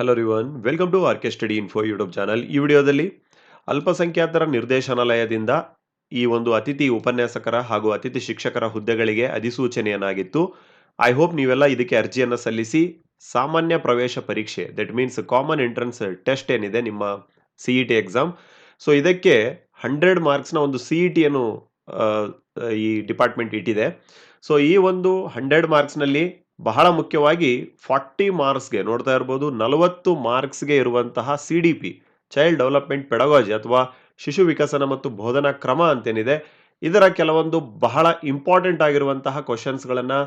Hello ರಿವನ್ welcome to R K study info YouTube channel ಈ ವಿಡಿಯೋದಲ್ಲಿ ಅಲ್ಪಸಂಖ್ಯಾತರ ನಿರ್ದೇಶನಾಲಯದಿಂದ ಈ ಒಂದು ಅತಿಥಿ ಉಪನ್ಯಾಸಕರ ಹಾಗೂ ಅತಿಥಿ ಶಿಕ್ಷಕರ ಹುದ್ದೆಗಳಿಗೆ ಅಧಿಸೂಚನೆಯನ್ನಾಗಿತ್ತು. ಐ ಹೋಪ್ ನೀವೆಲ್ಲ ಇದಕ್ಕೆ ಅರ್ಜಿಯನ್ನು ಸಲ್ಲಿಸಿ ಸಾಮಾನ್ಯ ಪ್ರವೇಶ ಪರೀಕ್ಷೆ that means common entrance test ಏನಿದೆ ನಿಮ್ಮ C E T exam so ಇದಕ್ಕೆ ಹಂಡ್ರೆಡ್ ಮಾರ್ಕ್ಸ್ನ ಒಂದು ಸಿ ಇ ಟಿಯನ್ನು ಈ ಡಿಪಾರ್ಟ್ಮೆಂಟ್ ಇಟ್ಟಿದೆ. ಸೊ ಈ ಒಂದು ಹಂಡ್ರೆಡ್ ಮಾರ್ಕ್ಸ್ನಲ್ಲಿ ಬಹಳ ಮುಖ್ಯವಾಗಿ ಫಾರ್ಟಿ ಮಾರ್ಕ್ಸ್ಗೆ ನೋಡ್ತಾ ಇರ್ಬೋದು, ನಲವತ್ತು ಮಾರ್ಕ್ಸ್ಗೆ ಇರುವಂತಹ C D P, child development pedagogy ಅಥವಾ ಶಿಶು ವಿಕಸನ ಮತ್ತು ಬೋಧನಾ ಕ್ರಮ ಅಂತೇನಿದೆ. ಇದರ ಕೆಲವೊಂದು ಬಹಳ ಇಂಪಾರ್ಟೆಂಟ್ ಆಗಿರುವಂತಹ ಕ್ವಶನ್ಸ್ಗಳನ್ನು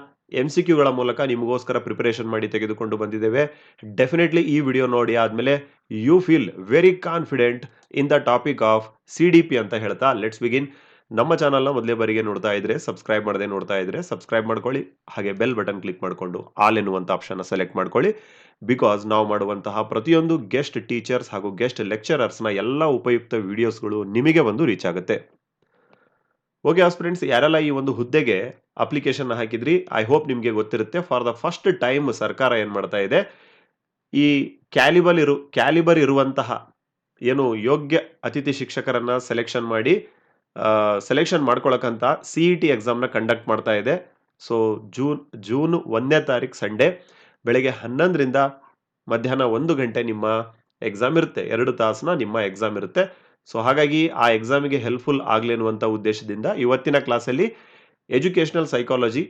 ಎಂ ಸಿ ಕ್ಯೂಗಳ ಮೂಲಕ ನಿಮಗೋಸ್ಕರ ಪ್ರಿಪರೇಷನ್ ಮಾಡಿ ತೆಗೆದುಕೊಂಡು ಬಂದಿದ್ದೇವೆ. ಡೆಫಿನೆಟ್ಲಿ ಈ ವಿಡಿಯೋ ನೋಡಿ ಆದಮೇಲೆ you feel very confident in the topic of C D P ಅಂತ ಹೇಳ್ತಾ ಲೆಟ್ಸ್ ಬಿಗಿನ್. ನಮ್ಮ ಚಾನಲ್ನ ಮೊದಲೇ ಬಾರಿಗೆ ನೋಡ್ತಾ ಇದ್ರೆ ಸಬ್ಸ್ಕ್ರೈಬ್ ಮಾಡದೆ ನೋಡ್ತಾ ಇದ್ರೆ ಸಬ್ಸ್ಕ್ರೈಬ್ ಮಾಡ್ಕೊಳ್ಳಿ. ಹಾಗೆ ಬೆಲ್ ಬಟನ್ ಕ್ಲಿಕ್ ಮಾಡಿಕೊಂಡು ಆಲ್ ಎನ್ನುವಂಥ ಆಪ್ಷನ್ನ ಸೆಲೆಕ್ಟ್ ಮಾಡ್ಕೊಳ್ಳಿ. ಬಿಕಾಸ್ ನಾವು ಮಾಡುವಂತಹ ಪ್ರತಿಯೊಂದು ಗೆಸ್ಟ್ ಟೀಚರ್ಸ್ ಹಾಗೂ ಗೆಸ್ಟ್ ಲೆಕ್ಚರರ್ಸ್ನ ಎಲ್ಲ ಉಪಯುಕ್ತ ವಿಡಿಯೋಸ್ಗಳು ನಿಮಗೆ ಒಂದು ರೀಚ್ ಆಗುತ್ತೆ. ಓಕೆ ಫ್ರೆಂಡ್ಸ್ ಯಾರೆಲ್ಲ ಈ ಒಂದು ಹುದ್ದೆಗೆ ಅಪ್ಲಿಕೇಶನ್ ಹಾಕಿದ್ರಿ ಐ ಹೋಪ್ ನಿಮಗೆ ಗೊತ್ತಿರುತ್ತೆ. ಫಾರ್ ದ ಫಸ್ಟ್ ಟೈಮ್ ಸರ್ಕಾರ ಏನು ಮಾಡ್ತಾ ಇದೆ, ಈ ಕ್ಯಾಲಿಬಲ್ ಇರು ಕ್ಯಾಲಿಬರ್ ಇರುವಂತಹ, ಏನು ಯೋಗ್ಯ ಅತಿಥಿ ಶಿಕ್ಷಕರನ್ನ ಸೆಲೆಕ್ಷನ್ ಮಾಡಿ ಸೆಲೆಕ್ಷನ್ ಮಾಡ್ಕೊಳಕ್ಕಂತ ಸಿ ಇ ಟಿ ಎಕ್ಸಾಮ್ನ ಕಂಡಕ್ಟ್ ಮಾಡ್ತಾ ಇದೆ. ಸೊ ಜೂನ್ ಜೂನ್ ಒಂದನೇ ತಾರೀಕು ಸಂಡೇ, ಬೆಳಗ್ಗೆ ಹನ್ನೊಂದರಿಂದ ಮಧ್ಯಾಹ್ನ ಒಂದು ಗಂಟೆ ನಿಮ್ಮ ಎಕ್ಸಾಮ್ ಇರುತ್ತೆ. ಎರಡು ತಾಸನ್ನ ನಿಮ್ಮ ಎಕ್ಸಾಮ್ ಇರುತ್ತೆ. ಸೊ ಹಾಗಾಗಿ ಆ ಎಕ್ಸಾಮಿಗೆ ಹೆಲ್ಪ್ಫುಲ್ ಆಗಲಿ ಅನ್ನುವಂಥ ಉದ್ದೇಶದಿಂದ ಇವತ್ತಿನ ಕ್ಲಾಸಲ್ಲಿ ಎಜುಕೇಷನಲ್ ಸೈಕಾಲಜಿ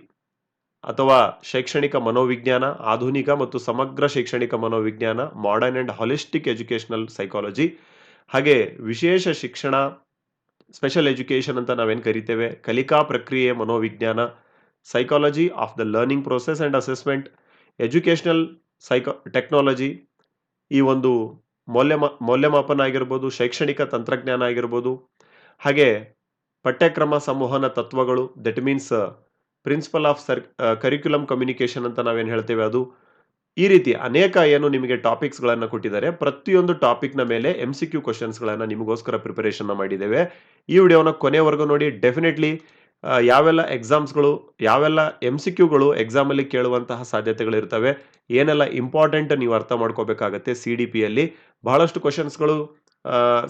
ಅಥವಾ ಶೈಕ್ಷಣಿಕ ಮನೋವಿಜ್ಞಾನ, ಆಧುನಿಕ ಮತ್ತು ಸಮಗ್ರ ಶೈಕ್ಷಣಿಕ ಮನೋವಿಜ್ಞಾನ modern and holistic educational psychology ಹಾಗೆ ವಿಶೇಷ ಶಿಕ್ಷಣ ಸ್ಪೆಷಲ್ ಎಜುಕೇಷನ್ ಅಂತ ನಾವೇನು ಕರಿತೇವೆ? ಕಲಿಕಾ ಪ್ರಕ್ರಿಯೆ ಮನೋವಿಜ್ಞಾನ psychology of the learning process and assessment educational psycho technology ಈ ಒಂದು ಮೌಲ್ಯಮಾ, ಮೌಲ್ಯಮಾಪನ ಆಗಿರ್ಬೋದು, ಶೈಕ್ಷಣಿಕ ತಂತ್ರಜ್ಞಾನ ಆಗಿರ್ಬೋದು, ಹಾಗೆ ಪಠ್ಯಕ್ರಮ ಸಂವಹನ ತತ್ವಗಳು that means principle of sir curriculum communication ಅಂತ ನಾವೇನು ಹೇಳ್ತೇವೆ ಅದು ಈ ರೀತಿ ಅನೇಕ ಏನು ನಿಮಗೆ ಟಾಪಿಕ್ಸ್ಗಳನ್ನು ಕೊಟ್ಟಿದ್ದಾರೆ. ಪ್ರತಿಯೊಂದು ಟಾಪಿಕ್ನ ಮೇಲೆ ಎಂ ಸಿ ಕ್ಯೂ ಕ್ವಶನ್ಸ್ಗಳನ್ನು ನಿಮಗೋಸ್ಕರ ಪ್ರಿಪರೇಷನ್ ಮಾಡಿದ್ದೇವೆ. ಈ ವಿಡಿಯೋನ ಕೊನೆವರೆಗೂ ನೋಡಿ. ಡೆಫಿನೆಟ್ಲಿ ಯಾವೆಲ್ಲ ಎಕ್ಸಾಮ್ಸ್ಗಳು ಯಾವೆಲ್ಲ ಎಂ ಸಿ ಕ್ಯೂಗಳು ಎಕ್ಸಾಮಲ್ಲಿ ಕೇಳುವಂತಹ ಸಾಧ್ಯತೆಗಳಿರ್ತವೆ ಏನೆಲ್ಲ ಇಂಪಾರ್ಟೆಂಟ್ ನೀವು ಅರ್ಥ ಮಾಡ್ಕೋಬೇಕಾಗತ್ತೆ ಸಿ ಡಿ ಪಿಯಲ್ಲಿ ಬಹಳಷ್ಟು ಕ್ವಶನ್ಸ್ಗಳು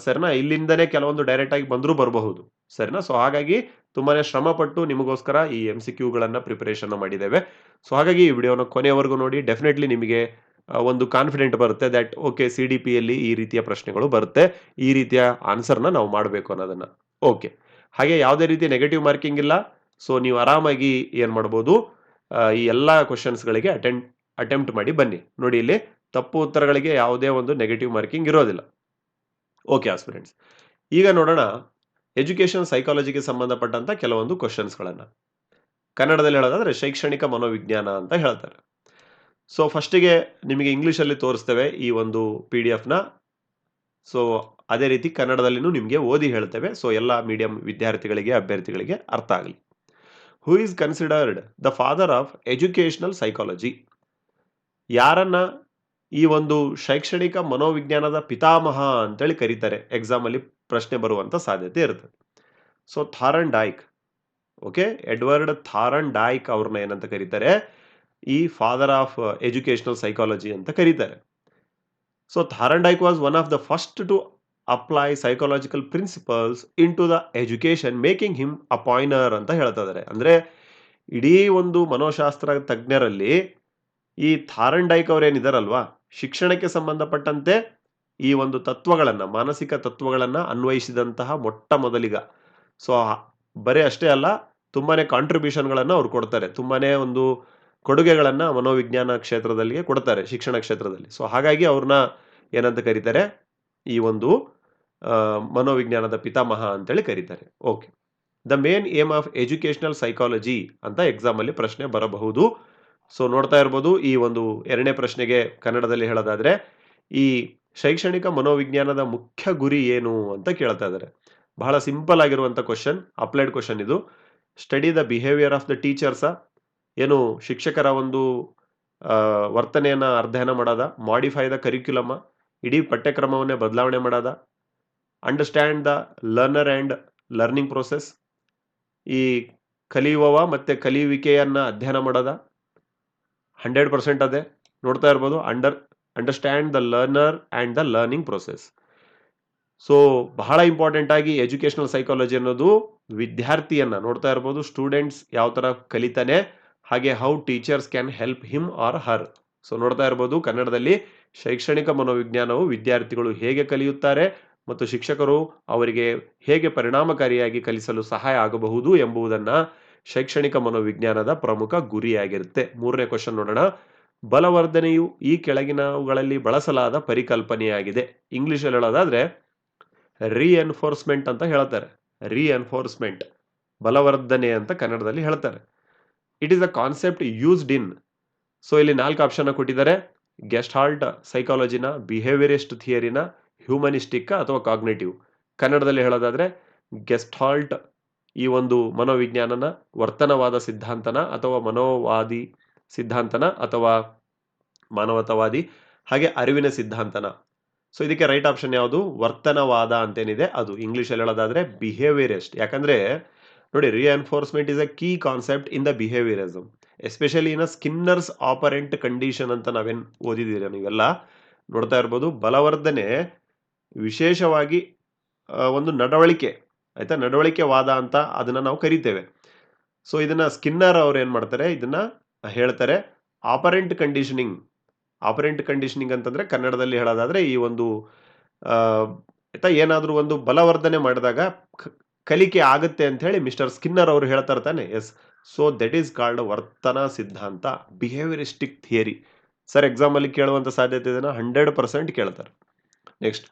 ಸರಿನಾ ಇಲ್ಲಿಂದನೇ ಕೆಲವೊಂದು ಡೈರೆಕ್ಟ್ ಆಗಿ ಬಂದರೂ ಬರಬಹುದು. ಸರಿನಾ ಸೊ ಹಾಗಾಗಿ ತುಂಬಾನೇ ಶ್ರಮ ಪಟ್ಟು ನಿಮಗೋಸ್ಕರ ಈ ಎಂ ಸಿ ಕ್ಯೂಗಳನ್ನು ಪ್ರಿಪರೇಷನ್ ಮಾಡಿದ್ದೇವೆ. ಸೊ ಹಾಗಾಗಿ ಈ ವಿಡಿಯೋನ ಕೊನೆಯವರೆಗೂ ನೋಡಿ ಡೆಫಿನೆಟ್ಲಿ ನಿಮಗೆ ಒಂದು ಕಾನ್ಫಿಡೆಂಟ್ ಬರುತ್ತೆ ದಟ್ ಓಕೆ ಸಿ ಡಿ ಪಿಯಲ್ಲಿ ಈ ರೀತಿಯ ಪ್ರಶ್ನೆಗಳು ಬರುತ್ತೆ, ಈ ರೀತಿಯ ಆನ್ಸರ್ನ ನಾವು ಮಾಡಬೇಕು ಅನ್ನೋದನ್ನ. ಓಕೆ ಹಾಗೆ ಯಾವುದೇ ರೀತಿ ನೆಗೆಟಿವ್ ಮಾರ್ಕಿಂಗ್ ಇಲ್ಲ ಸೊ ನೀವು ಆರಾಮಾಗಿ ಏನು ಮಾಡ್ಬೋದು ಈ ಎಲ್ಲ ಕ್ವಶನ್ಸ್ಗಳಿಗೆ ಅಟೆಂಡ್ ಅಟೆಂಪ್ಟ್ ಮಾಡಿ ಬನ್ನಿ. ನೋಡಿ ಇಲ್ಲಿ ತಪ್ಪು ಉತ್ತರಗಳಿಗೆ ಯಾವುದೇ ಒಂದು ನೆಗೆಟಿವ್ ಮಾರ್ಕಿಂಗ್ ಇರೋದಿಲ್ಲ. ಓಕೆ ಆಸ್ಪಿರೆಂಟ್ಸ್ ಈಗ ನೋಡೋಣ ಎಜುಕೇಷನ್ ಸೈಕಾಲಜಿಗೆ ಸಂಬಂಧಪಟ್ಟಂತ ಕೆಲವೊಂದು ಕ್ವಶನ್ಸ್ಗಳನ್ನು ಕನ್ನಡದಲ್ಲಿ ಹೇಳೋದಾದ್ರೆ ಶೈಕ್ಷಣಿಕ ಮನೋವಿಜ್ಞಾನ ಅಂತ ಹೇಳ್ತಾರೆ. ಸೊ ಫಸ್ಟಿಗೆ ನಿಮಗೆ ಇಂಗ್ಲೀಷಲ್ಲಿ ತೋರಿಸ್ತೇವೆ ಈ ಒಂದು ಪಿ ಡಿ ಎಫ್ನ ಸೊ ಅದೇ ರೀತಿ ಕನ್ನಡದಲ್ಲಿನೂ ನಿಮಗೆ ಓದಿ ಹೇಳ್ತೇವೆ. ಸೊ ಎಲ್ಲ ಮೀಡಿಯಂ ವಿದ್ಯಾರ್ಥಿಗಳಿಗೆ, ಅಭ್ಯರ್ಥಿಗಳಿಗೆ ಅರ್ಥ ಆಗಲಿ. Who is considered the father of educational psychology ಯಾರನ್ನ ಈ ಒಂದು ಶೈಕ್ಷಣಿಕ ಮನೋವಿಜ್ಞಾನದ ಪಿತಾಮಹ ಅಂತೇಳಿ ಕರೀತಾರೆ. ಎಕ್ಸಾಮಲ್ಲಿ ಪ್ರಶ್ನೆ ಬರುವಂತ ಸಾಧ್ಯತೆ ಇರ್ತದೆ so Thorndike okay Edward Thorndike ಅವ್ರನ್ನ ಏನಂತ ಕರೀತಾರೆ? ಈ ಫಾದರ್ ಆಫ್ ಎಜುಕೇಶನಲ್ ಸೈಕಾಲಜಿ ಅಂತ ಕರೀತಾರೆ. So Thorndike was one of the first to apply psychological principles into the education making him a pioneer pioneer ಅಂತ ಹೇಳ್ತಾ ಇದ್ದಾರೆ ಅಂದ್ರೆ, ಇಡೀ ಒಂದು ಮನೋಶಾಸ್ತ್ರ ತಜ್ಞರಲ್ಲಿ ಈ ಥಾರನ್ ಡೈಕ್ ಅವ್ರೇನಿದಾರಲ್ವಾ? ಶಿಕ್ಷಣಕ್ಕೆ ಸಂಬಂಧಪಟ್ಟಂತೆ ಈ ಒಂದು ತತ್ವಗಳನ್ನು, ಮಾನಸಿಕ ತತ್ವಗಳನ್ನು ಅನ್ವಯಿಸಿದಂತಹ ಮೊಟ್ಟ ಮೊದಲಿಗ. ಸೊ ಬರೀ ಅಷ್ಟೇ ಅಲ್ಲ ತುಂಬಾ ಕಾಂಟ್ರಿಬ್ಯೂಷನ್ಗಳನ್ನು ಅವ್ರು ಕೊಡ್ತಾರೆ. ತುಂಬಾ ಒಂದು ಕೊಡುಗೆಗಳನ್ನು ಮನೋವಿಜ್ಞಾನ ಕ್ಷೇತ್ರದಲ್ಲಿ ಕೊಡ್ತಾರೆ, ಶಿಕ್ಷಣ ಕ್ಷೇತ್ರದಲ್ಲಿ. ಸೊ ಹಾಗಾಗಿ ಅವ್ರನ್ನ ಏನಂತ ಕರೀತಾರೆ? ಈ ಒಂದು ಮನೋವಿಜ್ಞಾನದ ಪಿತಾಮಹ ಅಂತೇಳಿ ಕರೀತಾರೆ. Okay the main aim of educational psychology ಅಂತ ಎಕ್ಸಾಮಲ್ಲಿ ಪ್ರಶ್ನೆ ಬರಬಹುದು. ಸೊ ನೋಡ್ತಾ ಇರ್ಬೋದು, ಈ ಒಂದು ಎರಡನೇ ಪ್ರಶ್ನೆಗೆ ಕನ್ನಡದಲ್ಲಿ ಹೇಳೋದಾದ್ರೆ, ಈ ಶೈಕ್ಷಣಿಕ ಮನೋವಿಜ್ಞಾನದ ಮುಖ್ಯ ಗುರಿ ಏನು ಅಂತ ಕೇಳ್ತಾ ಇದ್ದಾರೆ. ಬಹಳ ಸಿಂಪಲ್ ಆಗಿರುವಂಥ ಕ್ವಶನ್, ಅಪ್ಲೈಡ್ ಕ್ವಶನ್ ಇದು. Study the behaviour of the teachers ಏನು ಶಿಕ್ಷಕರ ಒಂದು ವರ್ತನೆಯನ್ನು ಅಧ್ಯಯನ ಮಾಡೋದ? ಮಾಡಿಫೈ ದ ಕರಿಕ್ಯುಲಮ್ಮ ಇಡೀ ಪಠ್ಯಕ್ರಮವನ್ನೇ ಬದಲಾವಣೆ ಮಾಡೋದ? Understand the learner and learning process ಈ ಕಲಿಯುವವ ಮತ್ತು ಕಲಿಯುವಿಕೆಯನ್ನು ಅಧ್ಯಯನ ಮಾಡೋದ? ಹಂಡ್ರೆಡ್ ಪರ್ಸೆಂಟ್ ಅದೇ. ನೋಡ್ತಾ ಇರ್ಬೋದು under understand the learner and the learning process so ಬಹಳ ಇಂಪಾರ್ಟೆಂಟ್ ಆಗಿ ಎಜುಕೇಷನಲ್ ಸೈಕಾಲಜಿ ಅನ್ನೋದು ವಿದ್ಯಾರ್ಥಿಯನ್ನು ನೋಡ್ತಾ ಇರ್ಬೋದು ಸ್ಟೂಡೆಂಟ್ಸ್ ಯಾವ ಥರ ಕಲಿತಾನೆ, ಹಾಗೆ how teachers can help him or her so ನೋಡ್ತಾ ಇರ್ಬೋದು, ಕನ್ನಡದಲ್ಲಿ ಶೈಕ್ಷಣಿಕ ಮನೋವಿಜ್ಞಾನವು ವಿದ್ಯಾರ್ಥಿಗಳು ಹೇಗೆ ಕಲಿಯುತ್ತಾರೆ ಮತ್ತು ಶಿಕ್ಷಕರು ಅವರಿಗೆ ಹೇಗೆ ಪರಿಣಾಮಕಾರಿಯಾಗಿ ಕಲಿಸಲು ಸಹಾಯ ಆಗಬಹುದು ಎಂಬುದನ್ನ ಶೈಕ್ಷಣಿಕ ಮನೋವಿಜ್ಞಾನದ ಪ್ರಮುಖ ಗುರಿಯಾಗಿರುತ್ತೆ. ಮೂರನೇ ಕ್ವಶನ್ ನೋಡೋಣ. ಬಲವರ್ಧನೆಯು ಈ ಕೆಳಗಿನವುಗಳಲ್ಲಿ ಬಳಸಲಾದ ಪರಿಕಲ್ಪನೆಯಾಗಿದೆ. ಇಂಗ್ಲಿಷಲ್ಲಿ ಹೇಳೋದಾದ್ರೆ ರಿಎನ್ಫೋರ್ಸ್ಮೆಂಟ್ ಅಂತ ಹೇಳ್ತಾರೆ. ರಿಎನ್ಫೋರ್ಸ್ಮೆಂಟ್ ಬಲವರ್ಧನೆ ಅಂತ ಕನ್ನಡದಲ್ಲಿ ಹೇಳ್ತಾರೆ. It is a concept used in so ಇಲ್ಲಿ ನಾಲ್ಕು ಆಪ್ಷನ್ ಕೊಟ್ಟಿದ್ದಾರೆ. ಗೆಸ್ಟ್ ಹಾಲ್ಟ್ ಸೈಕಾಲಜಿನ ಬಿಹೇವಿಯರಿಸ್ಟ್ ಥಿಯರಿನ ಹ್ಯೂಮನಿಸ್ಟಿಕ್ ಅಥವಾ ಕಾಗ್ನೇಟಿವ್ ಕನ್ನಡದಲ್ಲಿ ಹೇಳೋದಾದ್ರೆ ಗೆಸ್ಟ್ ಹಾಲ್ಟ್ ಈ ಒಂದು ಮನೋವಿಜ್ಞಾನನ ವರ್ತನವಾದ ಸಿದ್ಧಾಂತನ ಅಥವಾ ಮನೋವಾದಿ ಸಿದ್ಧಾಂತನ ಅಥವಾ ಮಾನವತಾವಾದಿ ಹಾಗೆ ಅರಿವಿನ ಸಿದ್ಧಾಂತನ. ಸೊ ಇದಕ್ಕೆ ರೈಟ್ ಆಪ್ಷನ್ ಯಾವುದು? ವರ್ತನವಾದ ಅಂತೇನಿದೆ ಅದು. ಇಂಗ್ಲೀಷಲ್ಲಿ ಹೇಳೋದಾದ್ರೆ ಬಿಹೇವಿಯರಿಸ್ಟ್ ಯಾಕಂದ್ರೆ ನೋಡಿ reinforcement is a key concept in the behaviourism especially in a Skinner's operant condition ಅಂತ ನಾವೇನು ಓದಿದ್ದೀರ ನೀವೆಲ್ಲ? ನೋಡ್ತಾ ಇರ್ಬೋದು. ಬಲವರ್ಧನೆ ವಿಶೇಷವಾಗಿ ಒಂದು ನಡವಳಿಕೆ. ಆಯ್ತಾ? ನಡವಳಿಕೆ ವಾದ ಅಂತ ಅದನ್ನ ನಾವು ಕರಿತೇವೆ. ಸೊ ಇದನ್ನ ಸ್ಕಿನ್ನರ್ ಅವ್ರು ಏನು ಮಾಡ್ತಾರೆ? ಇದನ್ನ ಹೇಳ್ತಾರೆ ಆಪರೆಂಟ್ ಕಂಡೀಷನಿಂಗ್. ಆಪರೆಂಟ್ ಕಂಡೀಷನಿಂಗ್ ಅಂತಂದ್ರೆ ಕನ್ನಡದಲ್ಲಿ ಹೇಳೋದಾದ್ರೆ ಈ ಒಂದು ಆಯಿತಾ? ಏನಾದರೂ ಒಂದು ಬಲವರ್ಧನೆ ಮಾಡಿದಾಗ ಕಲಿಕೆ ಆಗುತ್ತೆ ಅಂತ ಹೇಳಿ ಮಿಸ್ಟರ್ ಸ್ಕಿನ್ನರ್ ಅವರು ಹೇಳ್ತಾ ಇರ್ತಾನೆ. Yes so that is called ವರ್ತನ ಸಿದ್ಧಾಂತ ಬಿಹೇವಿಯರಿಸ್ಟಿಕ್ ಥಿಯರಿ ಸರ್ ಎಕ್ಸಾಮ್ ಅಲ್ಲಿ ಕೇಳುವಂತ ಸಾಧ್ಯತೆ ಇದನ್ನ ಹಂಡ್ರೆಡ್ ಪರ್ಸೆಂಟ್ ಕೇಳ್ತಾರೆ. Next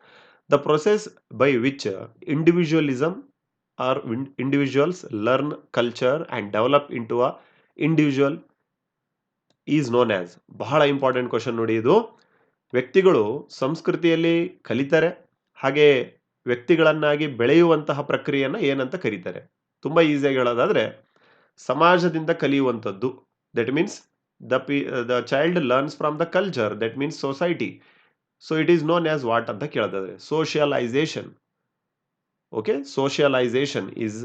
the process by which individualism or individuals learn culture and develop in to a individual is known as ಬಹಳ ಇಂಪಾರ್ಟೆಂಟ್ ಕ್ವಶನ್ ನೋಡಿ ಇದು. ವ್ಯಕ್ತಿಗಳು ಸಂಸ್ಕೃತಿಯಲ್ಲಿ ಕಲಿತಾರೆ, ಹಾಗೆ ವ್ಯಕ್ತಿಗಳನ್ನಾಗಿ ಬೆಳೆಯುವಂತಹ ಪ್ರಕ್ರಿಯೆಯನ್ನು ಏನಂತ ಕರೀತಾರೆ. ತುಂಬ ಈಸಿಯಾಗಿ ಹೇಳೋದಾದರೆ, ಸಮಾಜದಿಂದ ಕಲಿಯುವಂಥದ್ದು. That means the P the child learns from the culture that means society so it is known as what ಅಂತ ಕೇಳೋದಾದ್ರೆ socialisation okay socialisation is